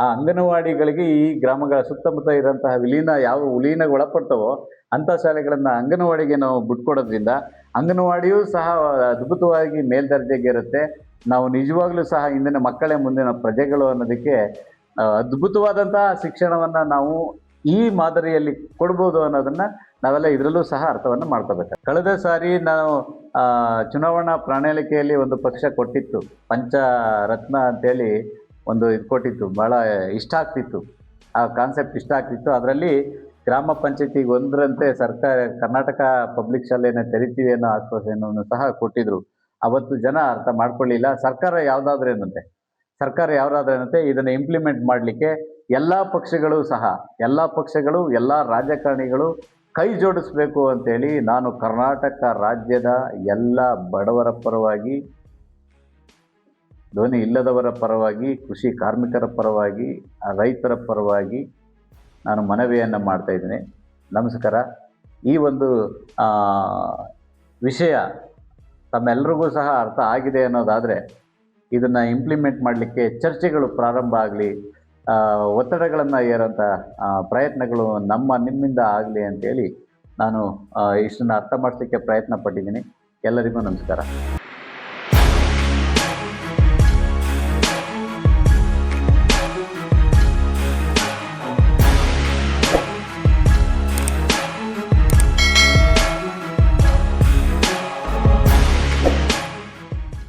ಆ ಅಂಗನವಾಡಿಗಳಿಗೆ ಈ ಗ್ರಾಮಗಳ ಸುತ್ತಮುತ್ತ ಇರೋಂತಹ ವಿಲೀನ ಯಾವ ವಿಲೀನಗೆ ಒಳಪಡ್ತವೋ ಅಂಥ ಶಾಲೆಗಳನ್ನು ಅಂಗನವಾಡಿಗೆ ನಾವು ಬಿಟ್ಕೊಡೋದ್ರಿಂದ ಅಂಗನವಾಡಿಯೂ ಸಹ ಅದ್ಭುತವಾಗಿ ಮೇಲ್ದರ್ಜೆಗೆ ಇರುತ್ತೆ. ನಾವು ನಿಜವಾಗ್ಲೂ ಸಹ ಇಂದಿನ ಮಕ್ಕಳೇ ಮುಂದಿನ ಪ್ರಜೆಗಳು ಅನ್ನೋದಕ್ಕೆ, ಅದ್ಭುತವಾದಂತಹ ಶಿಕ್ಷಣವನ್ನು ನಾವು ಈ ಮಾದರಿಯಲ್ಲಿ ಕೊಡ್ಬೋದು ಅನ್ನೋದನ್ನು ನಾವೆಲ್ಲ ಇದರಲ್ಲೂ ಸಹ ಅರ್ಥವನ್ನು ಮಾಡ್ಕೋಬೇಕು. ಕಳೆದ ಸಾರಿ ನಾವು ಚುನಾವಣಾ ಪ್ರಣಾಳಿಕೆಯಲ್ಲಿ ಒಂದು ಪಕ್ಷ ಕೊಟ್ಟಿತ್ತು. ಪಂಚರತ್ನ ಅಂತೇಳಿ ಒಂದು ಇದು ಕೊಟ್ಟಿತ್ತು. ಭಾಳ ಇಷ್ಟ ಆಗ್ತಿತ್ತು. ಆ ಕಾನ್ಸೆಪ್ಟ್ ಇಷ್ಟ ಆಗ್ತಿತ್ತು. ಅದರಲ್ಲಿ ಗ್ರಾಮ ಪಂಚಾಯತಿಗೆ ಒಂದರಂತೆ ಸರ್ಕಾರ, ಕರ್ನಾಟಕ ಪಬ್ಲಿಕ್ ಶಾಲೆಯನ್ನು ತೆರಿತೀವಿ ಅನ್ನೋ ಆಶ್ವಾಸನೆಯನ್ನು ಸಹ ಕೊಟ್ಟಿದ್ರು. ಅವತ್ತು ಜನ ಅರ್ಥ ಮಾಡ್ಕೊಳ್ಳಿಲ್ಲ. ಸರ್ಕಾರ ಯಾವುದಾದ್ರೇನಂತೆ ಸರ್ಕಾರ ಯಾವುದಾದ್ರೇನಂತೆ ಇದನ್ನು ಇಂಪ್ಲಿಮೆಂಟ್ ಮಾಡಲಿಕ್ಕೆ ಎಲ್ಲ ಪಕ್ಷಗಳು ಸಹ, ಎಲ್ಲ ಪಕ್ಷಗಳು, ಎಲ್ಲ ರಾಜಕಾರಣಿಗಳು ಕೈ ಜೋಡಿಸ್ಬೇಕು ಅಂತೇಳಿ ನಾನು ಕರ್ನಾಟಕ ರಾಜ್ಯದ ಎಲ್ಲ ಬಡವರ ಪರವಾಗಿ, ಧ್ವನಿ ಇಲ್ಲದವರ ಪರವಾಗಿ, ಕೃಷಿ ಕಾರ್ಮಿಕರ ಪರವಾಗಿ, ರೈತರ ಪರವಾಗಿ ನಾನು ಮನವಿಯನ್ನು ಮಾಡ್ತಾಯಿದ್ದೀನಿ ನಮಸ್ಕಾರ. ಈ ಒಂದು ವಿಷಯ ತಮ್ಮೆಲ್ಲರಿಗೂ ಸಹ ಅರ್ಥ ಆಗಿದೆ ಅನ್ನೋದಾದರೆ ಇದನ್ನು ಇಂಪ್ಲಿಮೆಂಟ್ ಮಾಡಲಿಕ್ಕೆ ಚರ್ಚೆಗಳು ಪ್ರಾರಂಭ ಆಗಲಿ ಒತ್ತಡಗಳನ್ನು ಏರೋಂಥ ಪ್ರಯತ್ನಗಳು ನಮ್ಮ ನಿಮ್ಮಿಂದ ಆಗಲಿ ಅಂತೇಳಿ ನಾನು ಇಷ್ಟನ್ನು ಅರ್ಥ ಮಾಡಿಸಲಿಕ್ಕೆ ಪ್ರಯತ್ನ ಪಟ್ಟಿದ್ದೀನಿ. ಎಲ್ಲರಿಗೂ ನಮಸ್ಕಾರ.